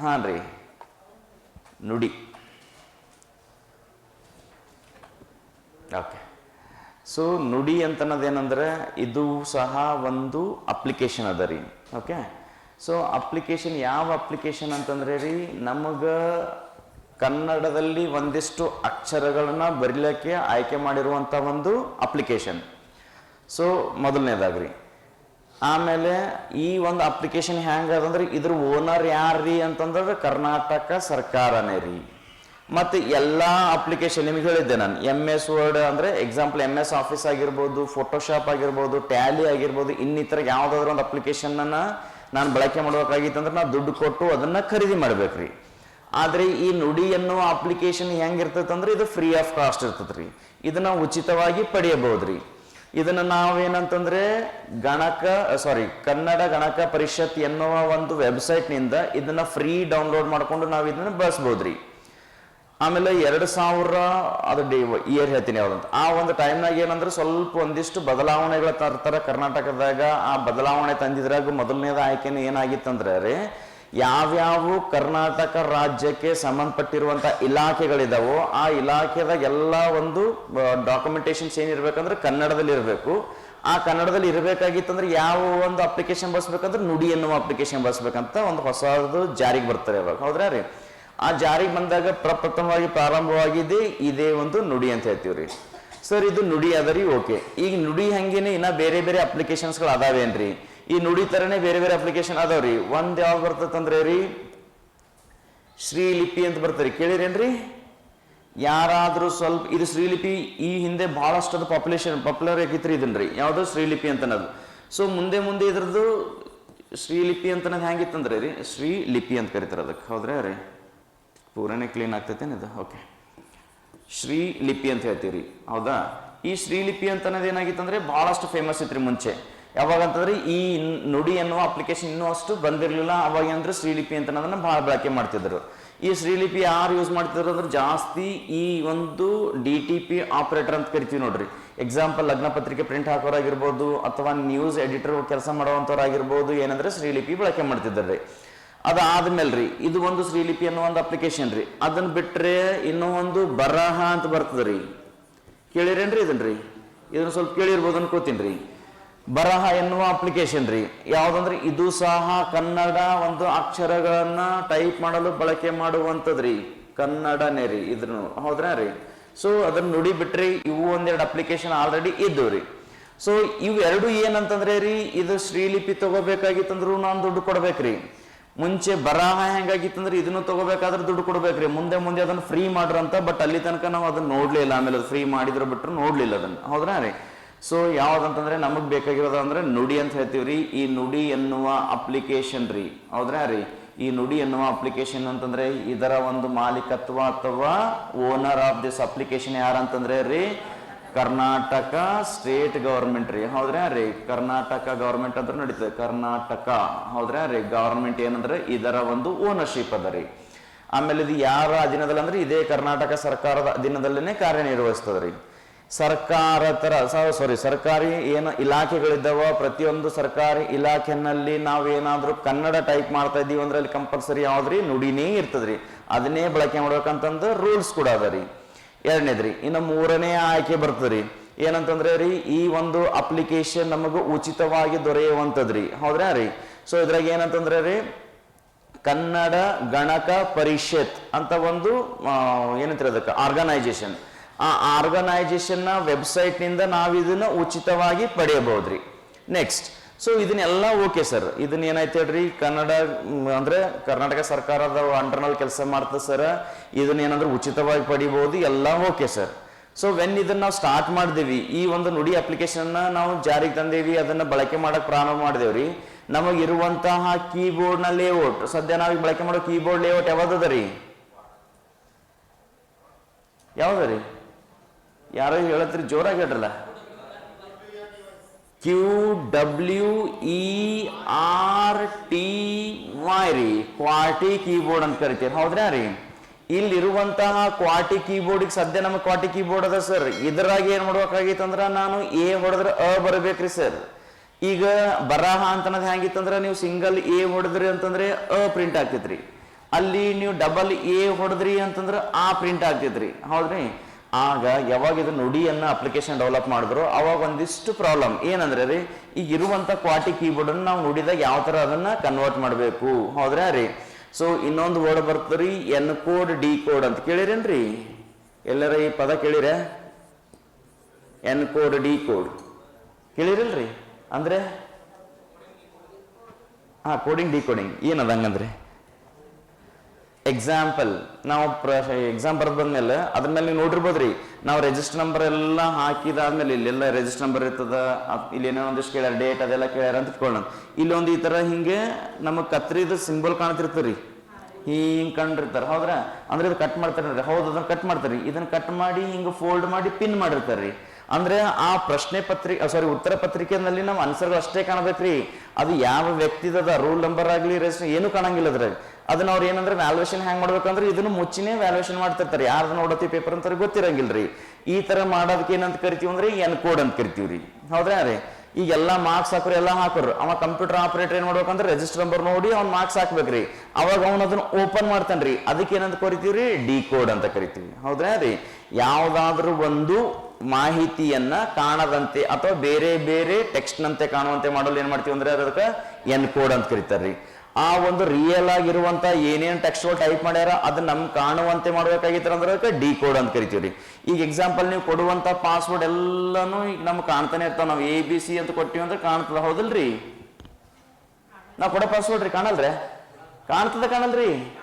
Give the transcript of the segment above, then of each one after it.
ಹಾಂ ರೀ. ನುಡಿ. ಓಕೆ. ಸೊ, ನುಡಿ ಅಂತನ್ನೋದೇನಂದ್ರೆ ಇದು ಸಹ ಒಂದು ಅಪ್ಲಿಕೇಶನ್ ಅದ ರೀ. ಓಕೆ. ಸೊ, ಅಪ್ಲಿಕೇಶನ್ ಯಾವ ಅಪ್ಲಿಕೇಶನ್ ಅಂತಂದ್ರೆ ರೀ, ನಮಗೆ ಕನ್ನಡದಲ್ಲಿ ಒಂದಿಷ್ಟು ಅಕ್ಷರಗಳನ್ನ ಬರೀಲಿಕ್ಕೆ ಆಯ್ಕೆ ಮಾಡಿರುವಂಥ ಒಂದು ಅಪ್ಲಿಕೇಶನ್. ಸೊ, ಮೊದಲನೇದಾಗ್ರಿ. ಆಮೇಲೆ ಈ ಒಂದು ಅಪ್ಲಿಕೇಶನ್ ಹೆಂಗ ಅದಂದ್ರೆ ಇದ್ರ ಓನರ್ ಯಾರ್ರಿ ಅಂತಂದ್ರೆ ಕರ್ನಾಟಕ ಸರ್ಕಾರನೇ ರೀ. ಮತ್ತು ಎಲ್ಲ ಅಪ್ಲಿಕೇಶನ್ ನಿಮಗೆ ಹೇಳಿದ್ದೆ ನಾನು. ಎಂ ಎಸ್ ವರ್ಡ್ ಅಂದರೆ ಎಕ್ಸಾಂಪಲ್ ಎಂ ಎಸ್ ಆಫೀಸ್ ಆಗಿರ್ಬೋದು ಫೋಟೋಶಾಪ್ ಆಗಿರ್ಬೋದು ಟ್ಯಾಲಿ ಆಗಿರ್ಬೋದು, ಇನ್ನಿತರ ಯಾವುದಾದ್ರೂ ಒಂದು ಅಪ್ಲಿಕೇಶನ್ನ ನಾನು ಬಳಕೆ ಮಾಡ್ಬೇಕಾಗಿತ್ತು ಅಂದ್ರೆ ನಾನು ದುಡ್ಡು ಕೊಟ್ಟು ಅದನ್ನು ಖರೀದಿ ಮಾಡ್ಬೇಕ್ರಿ. ಆದರೆ ಈ ನುಡಿ ಎನ್ನುವ ಅಪ್ಲಿಕೇಶನ್ ಹೆಂಗಿರ್ತೈತೆ ಅಂದ್ರೆ ಇದು ಫ್ರೀ ಆಫ್ ಕಾಸ್ಟ್ ಇರ್ತದೆ ರೀ ಇದನ್ನ ಉಚಿತವಾಗಿ ಪಡೆಯಬಹುದ್ರಿ. ಇದನ್ನ ನಾವೇನಂತಂದ್ರೆ ಗಣಕ ಸಾರಿ ಕನ್ನಡ ಗಣಕ ಪರಿಷತ್ ಎನ್ನುವ ಒಂದು ವೆಬ್ಸೈಟ್ನಿಂದ ಇದನ್ನ ಫ್ರೀ ಡೌನ್ಲೋಡ್ ಮಾಡ್ಕೊಂಡು ನಾವು ಇದನ್ನ ಬಳಸ್ಬೋದ್ರಿ. ಆಮೇಲೆ ಎರಡು ಸಾವಿರ, ಅದು ಡೇ ಇಯರ್ ಹೇಳ್ತೀನಿ ಯಾವ್ದಂತ. ಆ ಒಂದು ಟೈಮ್ನಾಗ ಏನಂದ್ರೆ ಸ್ವಲ್ಪ ಒಂದಿಷ್ಟು ಬದಲಾವಣೆಗಳ ತರ್ತಾರೆ ಕರ್ನಾಟಕದಾಗ. ಆ ಬದಲಾವಣೆ ತಂದಿದ್ರಾಗ ಮೊದಲನೇದ ಆಯ್ಕೆನ ಏನಾಗಿತ್ತಂದ್ರೆ ರೀ ಯಾವ್ಯಾವ ಕರ್ನಾಟಕ ರಾಜ್ಯಕ್ಕೆ ಸಂಬಂಧಪಟ್ಟಿರುವಂಥ ಇಲಾಖೆಗಳಿದಾವೋ ಆ ಇಲಾಖೆದಾಗ ಎಲ್ಲ ಒಂದು ಡಾಕ್ಯುಮೆಂಟೇಶನ್ಸ್ ಏನಿರ್ಬೇಕಂದ್ರೆ ಕನ್ನಡದಲ್ಲಿ ಇರಬೇಕು. ಆ ಕನ್ನಡದಲ್ಲಿ ಇರಬೇಕಾಗಿತ್ತಂದ್ರೆ ಯಾವ ಒಂದು ಅಪ್ಲಿಕೇಶನ್ ಬಳಸ್ಬೇಕಂದ್ರೆ ನುಡಿ ಎನ್ನುವ ಅಪ್ಲಿಕೇಶನ್ ಬಳಸ್ಬೇಕಂತ ಒಂದು ಹೊಸದು ಜಾರಿಗೆ ಬರ್ತಾರೆ ಇವಾಗ. ಹೌದ್ರಾ ರೀ? ಆ ಜಾರಿಗೆ ಬಂದಾಗ ಪ್ರಪ್ರಥಮವಾಗಿ ಪ್ರಾರಂಭವಾಗಿದೆ ಇದೇ ಒಂದು ನುಡಿ ಅಂತ ಹೇಳ್ತೀವಿ ರೀ. ಸರ್, ಇದು ನುಡಿ ಅದ ರೀ, ಓಕೆ. ಈಗ ನುಡಿ ಹಂಗೇನೆ ಇನ್ನ ಬೇರೆ ಬೇರೆ ಅಪ್ಲಿಕೇಶನ್ಸ್ಗಳು ಅದಾವೇನ್ರಿ? ಈ ನುಡಿ ತರನೇ ಬೇರೆ ಬೇರೆ ಅಪ್ಲಿಕೇಶನ್ ಅದಾವ್ರಿ ಒಂದು ಯಾವ್ದು ಬರ್ತದಂದ್ರೆ ರೀ, ಶ್ರೀಲಿಪಿ ಅಂತ ಬರ್ತಾರೆ ಕೇಳಿರೇನ್ರಿ? ಯಾರಾದ್ರೂ ಸ್ವಲ್ಪ, ಇದು ಶ್ರೀಲಿಪಿ ಈ ಹಿಂದೆ ಬಹಳಷ್ಟು ಅದು ಪಾಪ್ಯುಲೇಷನ್ ಪಾಪ್ಯುಲರ್ ಆಗಿತ್ರಿ ಇದನ್ರಿ ಯಾವ್ದು? ಶ್ರೀಲಿಪಿ ಅಂತ ಅನ್ನೋದು ಸೊ ಮುಂದೆ ಮುಂದೆ ಇದ್ರದ್ದು ಶ್ರೀಲಿಪಿ ಅಂತ ಅನ್ನೋದು ಹೆಂಗಿತ್ತಂದ್ರೆ ರೀ ಶ್ರೀ ಲಿಪಿ ಅಂತ ಕರಿತಾರೆ ಅದಕ್ಕೆ. ಹೌದ್ರೆ ರೀ? ಪೂರನೇ ಕ್ಲೀನ್ ಆಗ್ತೈತೇನು ಇದು? ಓಕೆ. ಶ್ರೀ ಲಿಪಿ ಅಂತ ಹೇಳ್ತೀವಿ ಹೌದಾ? ಈ ಶ್ರೀಲಿಪಿ ಅಂತ ಅನ್ನೋದು ಏನಾಗಿತ್ತಂದ್ರೆ ಬಹಳಷ್ಟು ಫೇಮಸ್ ಇತ್ರಿ ಮುಂಚೆ. ಯಾವಾಗ ಅಂತಂದ್ರೆ ಈ ನುಡಿ ಅನ್ನುವ ಅಪ್ಲಿಕೇಶನ್ ಇನ್ನೂ ಅಷ್ಟು ಬಂದಿರಲಿಲ್ಲ. ಅವಾಗ ಅಂದ್ರೆ ಶ್ರೀಲಿಪಿ ಅಂತ ಅನ್ನೋದನ್ನ ಬಹಳ ಬಳಕೆ ಮಾಡ್ತಿದ್ರು. ಈ ಶ್ರೀಲಿಪಿ ಯಾರು ಯೂಸ್ ಮಾಡ್ತಿದ್ರು ಅಂದ್ರೆ ಜಾಸ್ತಿ ಈ ಒಂದು ಡಿ ಟಿ ಪಿ ಆಪರೇಟರ್ ಅಂತ ಕರಿತೀವಿ ನೋಡ್ರಿ. ಎಕ್ಸಾಂಪಲ್ ಲಗ್ನ ಪತ್ರಿಕೆ ಪ್ರಿಂಟ್ ಹಾಕೋರಾಗಿರ್ಬೋದು ಅಥವಾ ನ್ಯೂಸ್ ಎಡಿಟರ್ ಕೆಲಸ ಮಾಡುವಂಥವ್ರಾಗಿರ್ಬೋದು ಏನಂದ್ರೆ ಶ್ರೀಲಿಪಿ ಬಳಕೆ ಮಾಡ್ತಿದ್ದಾರೆ ಅದಾದ್ಮೇಲೆ ರೀ ಇದು ಒಂದು ಶ್ರೀಲಿಪಿ ಅನ್ನೋ ಒಂದು ಅಪ್ಲಿಕೇಶನ್ ರೀ. ಅದನ್ನ ಬಿಟ್ರೆ ಇನ್ನೂ ಒಂದು ಬರಹ ಅಂತ ಬರ್ತದೆ ರೀ ಕೇಳಿರೇನ್ರಿ ಇದನ್ರಿ? ಇದನ್ನ ಸ್ವಲ್ಪ ಕೇಳಿರ್ಬೋದು ಅನ್ಕೋತೀನಿ ರೀ ಬರಹ ಎನ್ನುವ ಅಪ್ಲಿಕೇಶನ್ ರೀ. ಯಾವುದಂದ್ರೆ ಇದು ಸಹ, ಕನ್ನಡ ಒಂದು ಅಕ್ಷರಗಳನ್ನು ಟೈಪ್ ಮಾಡಲು ಬಳಕೆ ಮಾಡುವಂಥದ್ರಿ ಕನ್ನಡನೇ ರೀ ಇದ್ರೂ ಹೌದ್ರಾ ರೀ? ಸೊ ಅದನ್ನ ನುಡಿ ಬಿಟ್ರಿ ಇವು ಒಂದೆರಡು ಅಪ್ಲಿಕೇಶನ್ ಆಲ್ರೆಡಿ ಇದ್ದು ರೀ. ಸೊ ಇವೆರಡು ಏನಂತಂದ್ರೆ ರೀ, ಇದು ಶ್ರೀಲಿಪಿ ತಗೋಬೇಕಾಗಿತ್ತಂದ್ರು ನಾನು ದುಡ್ಡು ಕೊಡ್ಬೇಕ್ರಿ ಮುಂಚೆ ಬರಹ ಹೆಂಗಾಗಿತ್ತಂದ್ರೆ ಇದನ್ನು ತಗೋಬೇಕಾದ್ರೆ ದುಡ್ಡು ಕೊಡ್ಬೇಕ್ರಿ ಮುಂದೆ ಮುಂದೆ ಅದನ್ನ ಫ್ರೀ ಮಾಡ್ರಂತ ಬಟ್ ಅಲ್ಲಿ ತನಕ ನಾವು ಅದನ್ನ ನೋಡ್ಲಿಲ್ಲ. ಆಮೇಲೆ ಅದು ಫ್ರೀ ಮಾಡಿದ್ರು ಬಿಟ್ರು ನೋಡ್ಲಿಲ್ಲ ಅದನ್ನ. ಹೌದ್ರಾ ರೀ? ಸೊ ಯಾವ್ದಂತಂದ್ರೆ ನಮಗ್ ಬೇಕಾಗಿರೋದು ಅಂದ್ರೆ ನುಡಿ ಅಂತ ಹೇಳ್ತೀವ್ರಿ. ಈ ನುಡಿ ಎನ್ನುವ ಅಪ್ಲಿಕೇಶನ್ ರೀ. ಹೌದ್ರಾ ರೀ? ಈ ನುಡಿ ಎನ್ನುವ ಅಪ್ಲಿಕೇಶನ್ ಅಂತಂದ್ರೆ ಇದರ ಒಂದು ಮಾಲೀಕತ್ವ ಅಥವಾ ಓನರ್ ಆಫ್ ದಿಸ್ ಅಪ್ಲಿಕೇಶನ್ ಯಾರಂತಂದ್ರೆ ರೀ? ಕರ್ನಾಟಕ ಸ್ಟೇಟ್ ಗವರ್ಮೆಂಟ್ ರೀ. ಹೌದ್ರಾ ರೀ? ಕರ್ನಾಟಕ ಗವರ್ಮೆಂಟ್ ಅಂತ ನಡೀತದೆ. ಕರ್ನಾಟಕ. ಹೌದ್ರಾ ರೀ? ಗವರ್ಮೆಂಟ್ ಏನಂದ್ರೆ ಇದರ ಒಂದು ಓನರ್ಶಿಪ್ ಅದ ರೀ. ಆಮೇಲೆ ಇದು ಯಾರ ಅಧೀನದಲ್ಲಿ ಅಂದ್ರೆ ಇದೇ ಕರ್ನಾಟಕ ಸರ್ಕಾರದ ಅಧೀನದಲ್ಲೇನೆ ಕಾರ್ಯನಿರ್ವಹಿಸ್ತದ ರೀ. ಸರ್ಕಾರ ತರ ಸಾರಿ ಸರ್ಕಾರಿ ಏನು ಇಲಾಖೆಗಳಿದ್ದಾವ, ಪ್ರತಿಯೊಂದು ಸರ್ಕಾರಿ ಇಲಾಖೆನಲ್ಲಿ ನಾವೇನಾದರೂ ಕನ್ನಡ ಟೈಪ್ ಮಾಡ್ತಾ ಇದ್ದೀವಿ ಅಂದ್ರೆ ಅಲ್ಲಿ ಕಂಪಲ್ಸರಿ ಯಾವ್ದ್ರಿ? ನುಡಿನೇ ಇರ್ತದ್ರಿ. ಅದನ್ನೇ ಬಳಕೆ ಮಾಡ್ಬೇಕಂತಂದು ರೂಲ್ಸ್ ಕೂಡ ಅದ ರೀ. ಎರಡನೇದ್ರಿ, ಇನ್ನು ಮೂರನೇ ಆಯ್ಕೆ ಬರ್ತದ್ರಿ. ಏನಂತಂದ್ರೆ ರೀ, ಈ ಒಂದು ಅಪ್ಲಿಕೇಶನ್ ನಮಗೂ ಉಚಿತವಾಗಿ ದೊರೆಯುವಂಥದ್ರಿ. ಹೌದ್ರಾ ರೀ? ಸೊ ಇದ್ರಾಗ ಏನಂತಂದ್ರೆ ರೀ, ಕನ್ನಡ ಗಣಕ ಪರಿಷತ್ ಅಂತ ಒಂದು ಏನಂತಾರೆ ಅದಕ್ಕೆ ಆರ್ಗನೈಜೇಷನ್ ಆ ಆರ್ಗನೈಸೇಷನ್ನ ವೆಬ್ಸೈಟ್ನಿಂದ ವೆಬ್ಸೈಟ್ನಿಂದ ನಾವು ಇದನ್ನ ಉಚಿತವಾಗಿ ಪಡೆಯಬಹುದ್ರಿ. ನೆಕ್ಸ್ಟ್ ಸೊ ಇದನ್ನೆಲ್ಲ ಓಕೆ ಸರ್ ಇದನ್ನ ಏನಾಯ್ತು ಹೇಳ್ರಿ? ಕನ್ನಡ ಅಂದ್ರೆ ಕರ್ನಾಟಕ ಸರ್ಕಾರದ ಅಂಡರ್ನಲ್ಲಿ ಕೆಲಸ ಮಾಡ್ತದೆ ಸರ್ ಇದನ್ನ ಏನಂದ್ರೆ ಉಚಿತವಾಗಿ ಪಡಿಬಹುದು? ಎಲ್ಲ ಓಕೆ ಸರ್ ಸೊ ವೆನ್ ಇದನ್ನ ನಾವು ಸ್ಟಾರ್ಟ್ ಮಾಡಿದೀವಿ, ಈ ಒಂದು ನುಡಿ ಅಪ್ಲಿಕೇಶನ್ ನಾವು ಜಾರಿಗೆ ತಂದೇವಿ, ಅದನ್ನ ಬಳಕೆ ಮಾಡಕ್ ಪ್ರಾರಂಭ ಮಾಡಿದೇವ್ರಿ. ನಮಗಿರುವಂತಹ ಕೀಬೋರ್ಡ್ನ ಲೇಔಟ್ ಸದ್ಯ ನಾವೀಗ ಬಳಕೆ ಮಾಡೋ ಕೀಬೋರ್ಡ್ ಲೇಔಟ್ ಯಾವ್ದದ ರೀ? ಯಾವ್ದ ರೀ? ಯಾರೋ ಹೇಳತ್ರಿ, ಜೋರಾಗಿ ಹೇಳ್ರಲ್ಲ. Q W E R T Y ರೀ, ಕ್ವಾಟಿ ಕೀಬೋರ್ಡ್ ಅಂತ ಕರಿತೀರಿ, ಹೌದ್ರಾ ರೀ? ಇಲ್ಲಿರುವಂತಹ ಕ್ವಾಟಿ ಕೀಬೋರ್ಡಿಗೆ ಸದ್ಯ ನಮಗೆ ಕ್ವಾಟಿ ಕೀಬೋರ್ಡ್ ಅದ ಸರ್. ಇದ್ರಾಗ ಏನ್ ಮಾಡ್ಬೇಕಾಗಿತ್ತು ಅಂದ್ರ ನಾನು ಎ ಹೊಡೆದ್ರೆ ಅ ಬರಬೇಕ್ರಿ ಸರ್. ಈಗ ಬರಹ ಅಂತ ಅನ್ನೋದು ಹೆಂಗಿತ್ತಂದ್ರ ನೀವು ಸಿಂಗಲ್ ಎ ಹೊಡೆದ್ರಿ ಅಂತಂದ್ರೆ ಅ ಪ್ರಿಂಟ್ ಆಗ್ತೈತ್ರಿ. ಅಲ್ಲಿ ನೀವು ಡಬಲ್ ಎ ಹೊಡೆದ್ರಿ ಅಂತಂದ್ರೆ ಆ ಪ್ರಿಂಟ್ ಆಗ್ತೈತ್ರಿ, ಹೌದ್ರಿ? ಆಗ ಯಾವಾಗ ಇದು ನುಡಿಯನ್ನ ಅಪ್ಲಿಕೇಶನ್ ಡೆವಲಪ್ ಮಾಡಿದ್ರು ಅವಾಗ ಒಂದಿಷ್ಟು ಪ್ರಾಬ್ಲಮ್ ಏನಂದ್ರೆ ರೀ ಈಗ ಇರುವಂತ ಕ್ವಾಟಿ ಕೀಬೋರ್ಡ್ ಅನ್ನು ನಾವು ನುಡಿದಾಗ ಯಾವ ತರ ಅದನ್ನ ಕನ್ವರ್ಟ್ ಮಾಡಬೇಕು? ಹೌದ್ರಾ ರೀ? ಸೊ ಇನ್ನೊಂದು ವರ್ಡ್ ರೀ ಎನ್ ಕೋಡ್ ಡಿ ಕೋಡ್ ಅಂತ ಕೇಳಿರೇನ್ರಿ ಎಲ್ಲರ ಈ ಪದ ಕೇಳಿರ? ಎನ್ ಕೋಡ್ ಡಿ ಕೋಡ್ ಕೇಳಿರಲ್ರಿ? ಅಂದ್ರೆ? ಹಾಂ ಕೋಡಿಂಗ್ ಡಿ ಕೋಡಿಂಗ್ ಏನದ ಹಂಗಂದ್ರೆ? ಎಕ್ಸಾಂಪಲ್ ನಾವು ಎಕ್ಸಾಮ್ ಬರೆದ್ ಬಂದ್ಮೇಲೆ ಅದ್ರ ಮೇಲೆ ನೀವು ನೋಡಿರ್ಬೋದ್ರಿ. ನಾವು ರಿಜಿಸ್ಟರ್ ನಂಬರ್ ಎಲ್ಲ ಹಾಕಿದಾದ್ಮೇಲೆ ಇಲ್ಲೆಲ್ಲ ರಿಜಿಸ್ಟರ್ ನಂಬರ್ ಇರ್ತದ ಇಲ್ಲಿ ಏನೋ ಒಂದಿಷ್ಟು ಕೇಳ್ಯಾರ ಡೇಟ್ ಅದೆಲ್ಲ ಕೇಳ್ಯಾರ ಅಂತ ಇಟ್ಕೊಳ್ಳೋಣ ಇಲ್ಲೊಂದು ಈ ತರ ಹಿಂಗೆ ನಮಗೆ ಕತ್ರಿದ ಸಿಂಬಲ್ ಕಾಣ್ತಿರ್ತರಿ ಹಿಂಗೆ ಕಂಡಿರ್ತಾರ, ಹೌದ್ರ? ಅಂದ್ರೆ ಇದು ಕಟ್ ಮಾಡ್ತಾರೆ ಹೌದು, ಅದನ್ನ ಕಟ್ ಮಾಡ್ತಾರೆ ಇದನ್ನ ಕಟ್ ಮಾಡಿ ಹಿಂಗೆ ಫೋಲ್ಡ್ ಮಾಡಿ ಪಿನ್ ಮಾಡಿರ್ತಾರ್ರಿ. ಅಂದ್ರೆ ಆ ಪ್ರಶ್ನೆ ಪತ್ರಿಕೆ ಸಾರಿ ಉತ್ತರ ಪತ್ರಿಕೆನಲ್ಲಿ ನಾವು ಆನ್ಸರ್ಗಳು ಅಷ್ಟೇ ಕಾಣಬೇಕ್ರಿ. ಅದು ಯಾವ ವ್ಯಕ್ತಿದ ರೂಲ್ ನಂಬರ್ ಆಗಲಿ ರೆಸ್ಟ್ ಏನು ಕಾಣಂಗಿಲ್ಲ ಅದ್ರಾಗ ಅದನ್ನ ಅವ್ರು ಏನಂದ್ರೆ ವ್ಯಾಲ್ಯೂಯೇಷನ್ ಹ್ಯಾಂಗ್ ಮಾಡ್ಬೇಕಂದ್ರೆ ಇದನ್ನು ಮುಚ್ಚಿನೇ ವ್ಯಾಲ್ಯೂಯೇಷನ್ ಮಾಡ್ತಿರ್ತಾರೆ. ಯಾರ್ದು ನೋಡತಿ ಪೇಪರ್ ಅಂತ ಗೊತ್ತಿರಂಗಿಲ್ರಿ. ಈ ತರ ಮಾಡೋದಕ್ಕೆ ಏನಂತ ಕರಿತೀವಿ ಅಂದ್ರೆ ಎನ್ ಕೋಡ್ ಅಂತ ಕರಿತೀವ್ರಿ. ಹೌದ್ರಾ ರೀ? ಈಗ ಎಲ್ಲಾ ಮಾರ್ಕ್ಸ್ ಹಾಕೋರು ಎಲ್ಲ ಹಾಕೋರು. ಅವ ಕಂಪ್ಯೂಟರ್ ಆಪರೇಟರ್ ಏನ್ ಮಾಡ್ಬೇಕಂದ್ರೆ ರಿಜಿಸ್ಟರ್ ನಂಬರ್ ನೋಡಿ ಅವ್ನ ಮಾರ್ಕ್ಸ್ ಹಾಕ್ಬೇಕ್ರಿ. ಅವಾಗ ಅವ್ನ ಅದನ್ನ ಓಪನ್ ಮಾಡ್ತಾನ್ರಿ. ಅದಕ್ಕೆ ಏನಂತ ಕರಿತೀವ್ರಿ? ಡಿ ಕೋಡ್ ಅಂತ ಕರಿತೀವಿ. ಹೌದ್ರಾ ರೀ? ಯಾವ್ದಾದ್ರು ಒಂದು ಮಾಹಿತಿಯನ್ನ ಕಾಣದಂತೆ ಅಥವಾ ಬೇರೆ ಬೇರೆ ಟೆಕ್ಸ್ಟ್ ನಂತೆ ಕಾಣುವಂತೆ ಮಾಡಲು ಏನ್ ಮಾಡ್ತೀವಿ ಅಂದ್ರೆ ಅದಕ್ಕೆ ಎನ್ ಕೋಡ್ ಅಂತ ಕರಿತಾರ್ರಿ. ಆ ಒಂದು ರಿಯಲ್ ಆಗಿರುವಂತ ಏನೇನ್ ಟೆಕ್ಸ್ಟ್ ಟೈಪ್ ಮಾಡ್ಯಾರ ಅದನ್ನ ನಮ್ ಕಾಣುವಂತೆ ಮಾಡ್ಬೇಕಾಗಿತ್ತು ಅಂದ್ರೆ ಅದಕ್ಕೆ ಡಿ ಕೋಡ್ ಅಂತ ಕರಿತೀವ್ರಿ. ಈಗ ಎಕ್ಸಾಂಪಲ್ ನೀವು ಕೊಡುವಂತ ಪಾಸ್ವರ್ಡ್ ಎಲ್ಲಾನು ಈಗ ನಮ್ಗೆ ಕಾಣ್ತಾನೆ ಇರ್ತಾವ. ನಾವು ಎ ಬಿ ಸಿ ಅಂತ ಕೊಟ್ಟಿವಿ ಅಂದ್ರೆ ಕಾಣ್ತದ ಹೌದಲ್ರಿ? ನಾವು ಕೊಡೋ ಪಾಸ್ವರ್ಡ್ ರೀ ಕಾಣಲ್ರಿ? ಕಾಣ್ತದ ಕಾಣಲ್ರಿ?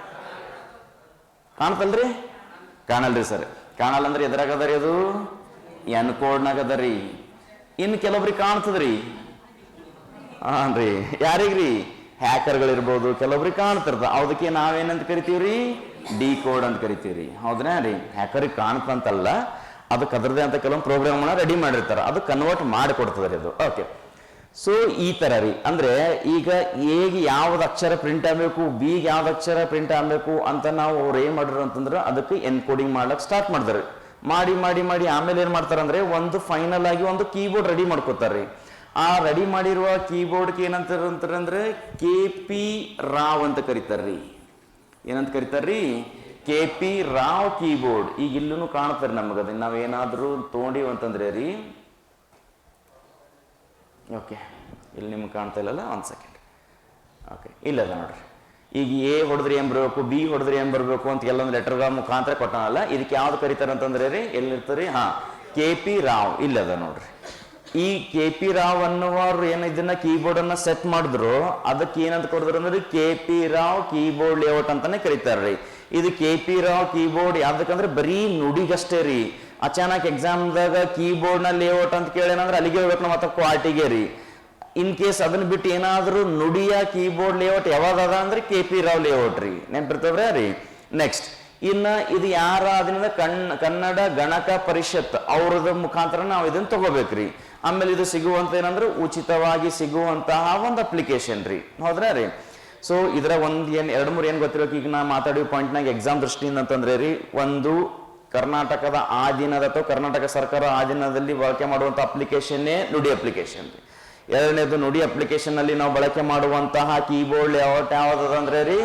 ಕಾಣ್ತಲ್ರಿ? ಕಾಣಲ್ರಿ ಸರ್. ಕಾಣಲ್ಲ ಅಂದ್ರೆ ಎದುರಾಗದ್ರಿ ಅದು? ಎನ್ ಕೋಡ್ನಾಗ ರೀ? ಇನ್ನು ಕೆಲವೊಬ್ರಿಗೆ ಕಾಣ್ತದ್ರಿ ರೀ? ಯಾರಿಗ್ರಿ ಹ್ಯಾಕರ್ಗಳಿರ್ಬೋದು ಕೆಲವೊಬ್ರಿಗೆ ಕಾಣ್ತಿರ್ತ. ಅದಕ್ಕೆ ನಾವೇನಂತ ಕರಿತೀವ್ರಿ ಡಿ ಕೋಡ್ ಅಂತ ಕರಿತೀವ್ರಿ ಹೌದ್ರಾ ರೀ? ಹ್ಯಾಕರಿಗೆ ಕಾಣ್ತಂತಲ್ಲ ಅದಕ್ಕೆ ಅದರದೇ ಅಂತ ಕೆಲವೊಂದು ಪ್ರೋಗ್ರಾಮ್ ರೆಡಿ ಮಾಡಿರ್ತಾರೆ. ಅದು ಕನ್ವರ್ಟ್ ಮಾಡಿ ರೀ ಅದು. ಓಕೆ ಸೊ ಈ ತರ ರೀ. ಅಂದ್ರೆ, ಈಗ ಎಗೆ ಯಾವ್ದು ಅಕ್ಷರ ಪ್ರಿಂಟ್ ಆಗಬೇಕು ಬಿಗೆ ಯಾವ್ದು ಅಕ್ಷರ ಪ್ರಿಂಟ್ ಆಗಬೇಕು ಅಂತ ನಾವು ಅವ್ರು ಏನು ಮಾಡಿದ್ರು ಅಂತಂದ್ರೆ, ಅದಕ್ಕೆ ಎನ್ಕೋಡಿಂಗ್ ಮಾಡ್ಲಕ್ ಸ್ಟಾರ್ಟ್ ಮಾಡಿದ್ರು ಮಾಡಿ ಮಾಡಿ ಮಾಡಿ ಆಮೇಲೆ ಏನು ಮಾಡ್ತಾರಂದ್ರೆ ಒಂದು ಫೈನಲ್ ಆಗಿ ಒಂದು ಕೀಬೋರ್ಡ್ ರೆಡಿ ಮಾಡ್ಕೋತಾರ್ರಿ. ಆ ರೆಡಿ ಮಾಡಿರುವ ಕೀಬೋರ್ಡ್ಗೆ ಏನಂತಾರಂತಾರಂದ್ರೆ ಕೆ ಪಿ ರಾವ್ ಅಂತ ಕರೀತಾರ್ರಿ. ಏನಂತ ಕರೀತಾರ್ರಿ? ಕೆ ಪಿ ರಾವ್ ಕೀಬೋರ್ಡ್ ಈಗ ಇಲ್ಲೂ ಕಾಣ್ತಾರೆ ನಮಗೆ ಅದನ್ನ. ನಾವೇನಾದ್ರೂ ತೊಗೊಂಡಿವಿ ಅಂತಂದ್ರೆ ರೀ. ಓಕೆ ಇಲ್ಲಿ ನಿಮ್ಗೆ ಕಾಣ್ತಾ ಇಲ್ಲಲ್ಲ? ಒಂದು ಸೆಕೆಂಡ್ ಓಕೆ ಇಲ್ಲದ ನೋಡ್ರಿ. ಈಗ ಎ ಹೊಡೆದ್ರಿ ಏನ್ ಬರಬೇಕು, ಬಿ ಹೊಡೆದ್ರೆ ಏನ್ ಬರಬೇಕು ಅಂತ ಎಲ್ಲೊಂದು ಲೆಟರ್ಗಳ ಮುಖಾಂತರ ಕೊಟ್ಟನಲ್ಲ, ಇದಕ್ಕೆ ಯಾವ್ದು ಕರೀತಾರೆ ಅಂತಂದ್ರೆ ರೀ ಎಲ್ಲಿರ್ತಾರೆ ಹಾ, ಕೆ ಪಿ ರಾವ್, ಇಲ್ಲದ ನೋಡ್ರಿ. ಈ ಕೆ ಪಿ ರಾವ್ ಅನ್ನುವರು ಏನು ಇದನ್ನ ಕೀಬೋರ್ಡ್ ಅನ್ನ ಸೆಟ್ ಮಾಡಿದ್ರು, ಅದಕ್ಕೆ ಏನಂತ ಕೊಡಿದ್ರು ಅಂದ್ರೆ, K P Rao keyboard layout ಅಂತಾನೆ ಕರೀತಾರ್ರಿ ಇದು ಕೆ ಪಿ ರಾವ್ ಕೀಬೋರ್ಡ್ ಯಾವ್ದಕ್ಕಂದ್ರೆ ಬರೀ ನುಡಿಗಷ್ಟೇ ರೀ. ಅಚಾನಕ್ ಎಕ್ಸಾಮ್ದಾಗ ಕೀಬೋರ್ಡ್ನ ಲೇಔಟ್ ಅಂತ ಕೇಳೇನಂದ್ರೆ ಅಲ್ಲಿಗೆ ಹೋಗ್ಬೇಕು ನಾವು ಮತ್ತೆ ಕ್ವಾಲಿಟಿಗೆ ರೀ. ಇನ್ ಕೇಸ್ ಅದನ್ನ ಬಿಟ್ಟು ಏನಾದರೂ ನುಡಿಯ ಕೀಬೋರ್ಡ್ ಲೇಔಟ್ ಯಾವಾಗ ಅದ ಅಂದ್ರೆ ಕೆ ಪಿ ರಾವ್ ಲೇಔಟ್ ರೀ. ನೆನ್ಪಿರ್ತವ್ರ ರೀ? ನೆಕ್ಸ್ಟ್ ಇನ್ನ ಇದು ಯಾರ ಅದರಿಂದ ಕಣ್, ಕನ್ನಡ ಗಣಕ ಪರಿಷತ್ ಅವ್ರದ ಮುಖಾಂತರ ನಾವು ಇದನ್ನ ತಗೋಬೇಕ್ರಿ ಆಮೇಲೆ ಇದು ಸಿಗುವಂತ ಏನಂದ್ರೆ ಉಚಿತವಾಗಿ ಸಿಗುವಂತಹ ಒಂದು ಅಪ್ಲಿಕೇಶನ್ ರೀ. ಹೌದ್ರಾ ರೀ? ಸೊ ಇದರ ಒಂದು ಏನ್, ಎರಡು ಮೂರು ಏನ್ ಗೊತ್ತಿರೋಕೆ ಈಗ ನಾ ಮಾತಾಡಿದ ಪಾಯಿಂಟ್ನಾಗ ಎಕ್ಸಾಮ್ ದೃಷ್ಟಿಯಿಂದ ಅಂತಂದ್ರೆ ರೀ, ಒಂದು ಕರ್ನಾಟಕದ ಆಧೀನದ ಅಥವಾ ಕರ್ನಾಟಕ ಸರ್ಕಾರ ಆಧೀನದಲ್ಲಿ ಬಳಕೆ ಮಾಡುವಂತ ಅಪ್ಲಿಕೇಶನ್ನೇ ನುಡಿ ಅಪ್ಲಿಕೇಶನ್ ರೀ. ಎರಡನೇದು ನುಡಿ ಅಪ್ಲಿಕೇಶನ್ ಅಲ್ಲಿ ನಾವು ಬಳಕೆ ಮಾಡುವಂತಹ ಕೀಬೋರ್ಡ್ ಲೇಔಟ್ ಯಾವುದಂದ್ರೆ ರೀ?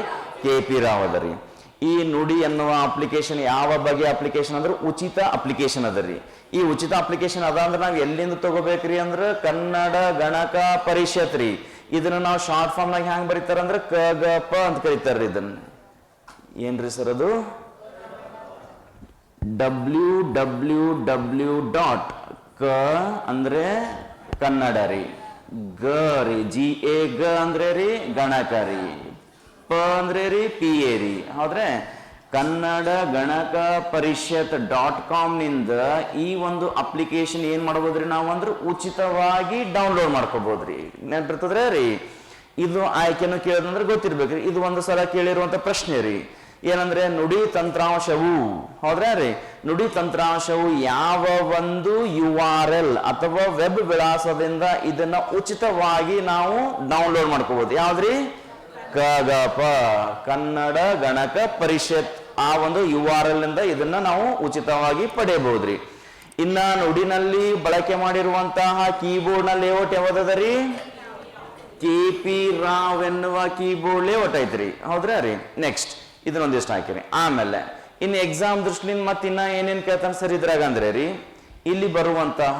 ಕೆ ಪಿ ರಾವ್ ಅದ ರೀ. ಈ ನುಡಿ ಎನ್ನುವ ಅಪ್ಲಿಕೇಶನ್ ಯಾವ ಬಗೆಯ ಅಪ್ಲಿಕೇಶನ್ ಅಂದ್ರೆ ಉಚಿತ ಅಪ್ಲಿಕೇಶನ್ ಅದ ರೀ. ಈ ಉಚಿತ ಅಪ್ಲಿಕೇಶನ್ ಅದ ಅಂದ್ರೆ ನಾವು ಎಲ್ಲಿಂದ ತಗೋಬೇಕ್ರಿ ಅಂದ್ರೆ ಕನ್ನಡ ಗಣಕ ಪರಿಷತ್ ರೀ. ಇದನ್ನ ನಾವು ಶಾರ್ಟ್ ಫಾರ್ಮ್ ನಾಗ ಹ್ಯಾಂಗ್ ಬರೀತಾರ ಅಂದ್ರೆ ಕ, ಗ, ಪ ಅಂತ ಕರೀತಾರ್ರಿ ಇದನ್ನ. ಏನ್ರಿ ಸರ್ ಅದು? ಡಬ್ಲ್ಯೂ ಡಬ್ಲ್ಯೂ ಡಬ್ಲ್ಯೂ ಡಾಟ್ ಕ ಅಂದ್ರೆ ಕನ್ನಡ ರೀ. ಗ ರೀ, ಜಿ, ಎ, ಗ ಅಂದ್ರೆ ರೀ ಗಣಕ ರೀ ಪ ಅಂದ್ರೆ ರೀ ಪಿ ಎ ರೀ. ಹೌದ್ರೆ? ಕನ್ನಡ ಗಣಕ ಪರಿಷತ್ ಡಾಟ್ ಕಾಮ್ನಿಂದ ಈ ಒಂದು ಅಪ್ಲಿಕೇಶನ್ ಏನ್ ಮಾಡ್ಬೋದ್ರಿ ನಾವು ಅಂದ್ರೆ ಉಚಿತವಾಗಿ ಡೌನ್ಲೋಡ್ ಮಾಡ್ಕೋಬಹುದ್ರಿ ನೆನ್ಪಿರ್ತದ್ರೆ ರೀ ಇದು ಆಯ್ಕೆನು ಕೇಳೋದಂದ್ರೆ ಗೊತ್ತಿರ್ಬೇಕ್ರಿ. ಇದು ಒಂದು ಸಲ ಕೇಳಿರುವಂತ ಪ್ರಶ್ನೆ ರೀ. ಏನಂದ್ರೆ ನುಡಿ ತಂತ್ರಾಂಶವು. ಹೌದ್ರಾ ರೀ? ನುಡಿ ತಂತ್ರಾಂಶವು ಯಾವ ಒಂದು ಯು ಆರ್ ಎಲ್ ಅಥವಾ ವೆಬ್ ವಿಳಾಸದಿಂದ ಇದನ್ನ ಉಚಿತವಾಗಿ ನಾವು ಡೌನ್ಲೋಡ್ ಮಾಡ್ಕೋಬಹುದು ಯಾವ್ದ್ರಿ? ಕಗಪ ಕನ್ನಡ ಗಣಕ ಪರಿಷತ್ ಆ ಒಂದು ಯು ಆರ್ ಎಲ್ ಇಂದ ಇದನ್ನ ನಾವು ಉಚಿತವಾಗಿ ಪಡೆಯಬಹುದ್ರಿ. ಇನ್ನ ನುಡಿನಲ್ಲಿ ಬಳಕೆ ಮಾಡಿರುವಂತಹ ಕೀಬೋರ್ಡ್ನ ಲೇಔಟ್ ಯಾವ್ದದರಿ ಕೆ ಪಿ ರಾವ್ ಎನ್ನುವ ಕೀಬೋರ್ಡ್ ಲೇಔಟ್ ಐತ್ರಿ. ಹೌದ್ರಾ ರೀ? ನೆಕ್ಸ್ಟ್ ಇದನ್ನೊಂದಿಷ್ಟು ಹಾಕಿರಿ. ಆಮೇಲೆ, ಇನ್ನು ಎಕ್ಸಾಮ್ ದೃಷ್ಟಿಯಿಂದ ಮತ್ತೆ ಇನ್ನ ಏನೇನು ಕೇಳ್ತಾನೆ ಸರ್ ಇದ್ರಾಗ ಅಂದ್ರೆ ರೀ, ಇಲ್ಲಿ ಬರುವಂತಹ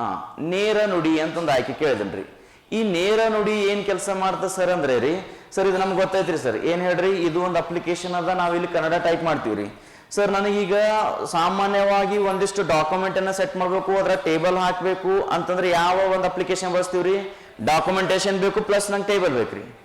ಆ ನೇರ ನುಡಿ ಅಂತಂದು ಆಯ್ಕೆ ಕೇಳಿದ್ರಿ ಈ ನೇರ ನುಡಿ ಏನ್ ಕೆಲಸ ಮಾಡ್ತದೆ ಸರ್ ಅಂದ್ರೆ ರೀ, ಸರ್ ಇದು ನಮ್ಗೆ ಗೊತ್ತಾಯ್ತ್ರಿ ಸರ್. ಏನ್ ಹೇಳ್ರಿ, ಇದು ಒಂದು ಅಪ್ಲಿಕೇಶನ್ ಅದ ನಾವಿಲ್ಲಿ ಕನ್ನಡ ಟೈಪ್ ಮಾಡ್ತೀವ್ರಿ ಸರ್ ನನಗೀಗ ಸಾಮಾನ್ಯವಾಗಿ ಒಂದಿಷ್ಟು ಡಾಕ್ಯುಮೆಂಟ್ ಅನ್ನ ಸೆಟ್ ಮಾಡಬೇಕು, ಅದ್ರ ಟೇಬಲ್ ಹಾಕಬೇಕು ಅಂತಂದ್ರೆ ಯಾವ ಒಂದು ಅಪ್ಲಿಕೇಶನ್ ಬಳಸ್ತೀವ್ರಿ ಡಾಕ್ಯುಮೆಂಟೇಶನ್ ಬೇಕು ಪ್ಲಸ್ ನಂಗೆ ಟೇಬಲ್ ಬೇಕ್ರಿ.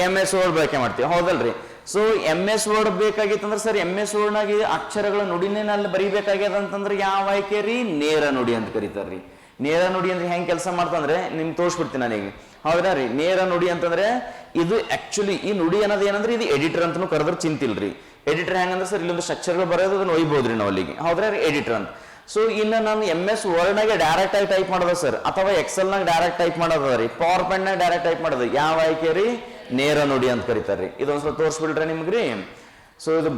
ಎಂ ಎಸ್ ವರ್ಡ್ ಬಳಕೆ ಮಾಡ್ತೀವಿ. ಹೌದಲ್ರಿ? ಸೊ ಎಂ ಎಸ್ ವರ್ಡ್ ಬೇಕಾಗಿತ್ತಂದ್ರೆ ಸರ್ ಎಂ ಎಸ್ ವರ್ಡ್ನಾಗ ಅಕ್ಷರಗಳ ನುಡಿನೇ ಅಲ್ಲಿ ಬರೀಬೇಕಾಗ್ಯದ ಅಂತಂದ್ರೆ ಯಾವ ಆಯ್ಕೆ ರೀ? ನೇರ ನುಡಿ ಅಂತ ಕರೀತಾರ್ರಿ. ನೇರ ನುಡಿ ಅಂದ್ರೆ ಹೆಂಗ್ ಕೆಲಸ ಮಾಡ್ತಂದ್ರೆ ನಿಮ್ಗೆ ತೋರಿಸ್ಬಿಡ್ತೀನಿ ನನಗೆ ಹೌದಾ ರೀ? ನೇರ ನುಡಿ ಅಂತಂದ್ರೆ, ಇದು ಆಕ್ಚುಲಿ ಈ ನುಡಿ ಅನ್ನೋದು ಏನಂದ್ರೆ ಇದು ಎಡಿಟರ್ ಅಂತನೂ ಕರೆದ್ರೆ ಚಿಂತಿಲ್ರಿ. ಎಡಿಟರ್ ಹೆಂಗಂದ್ರೆ ಸರ್, ಇಲ್ಲೊಂದು ಸ್ಟ್ರಕ್ಚರ್ಗಳು ಬರೋದು ಅದನ್ನ ಒಯ್ಬೋದ್ರಿ ನಾವು ಅಲ್ಲಿಗೆ. ಹೌದ್ರಾ ರೀ? ಎಡಿಟರ್ ಅಂತ. ಸೊ ಇನ್ನು ನಾನು ಎಂ ಎಸ್ ವರ್ಡ್ನಾಗೆ ಡೈರೆಕ್ಟ್ ಆಗಿ ಟೈಪ್ ಮಾಡೋದ ಸರ್ ಅಥವಾ ಎಕ್ಸೆಲ್ನಾಗ ಡೈರೆಕ್ಟ್ ಟೈಪ್ ಮಾಡೋದ ರೀ. ಪವರ್ ಪಾಯಿಂಟ್ನಾಗ ಡೈರೆಕ್ಟ್ ಟೈಪ್ ಮಾಡೋದು. ಯಾವ ಆಯ್ಕೆ ರೀ? ನೇರ ನುಡಿ ಅಂತ ಕರೀತಾರ್ರಿ ಇದೊಂದು ಸ್ವಲ್ಪ ತೋರಿಸ್ಬಿಡ್ರಿ ರೀ ಸೊ ಇದು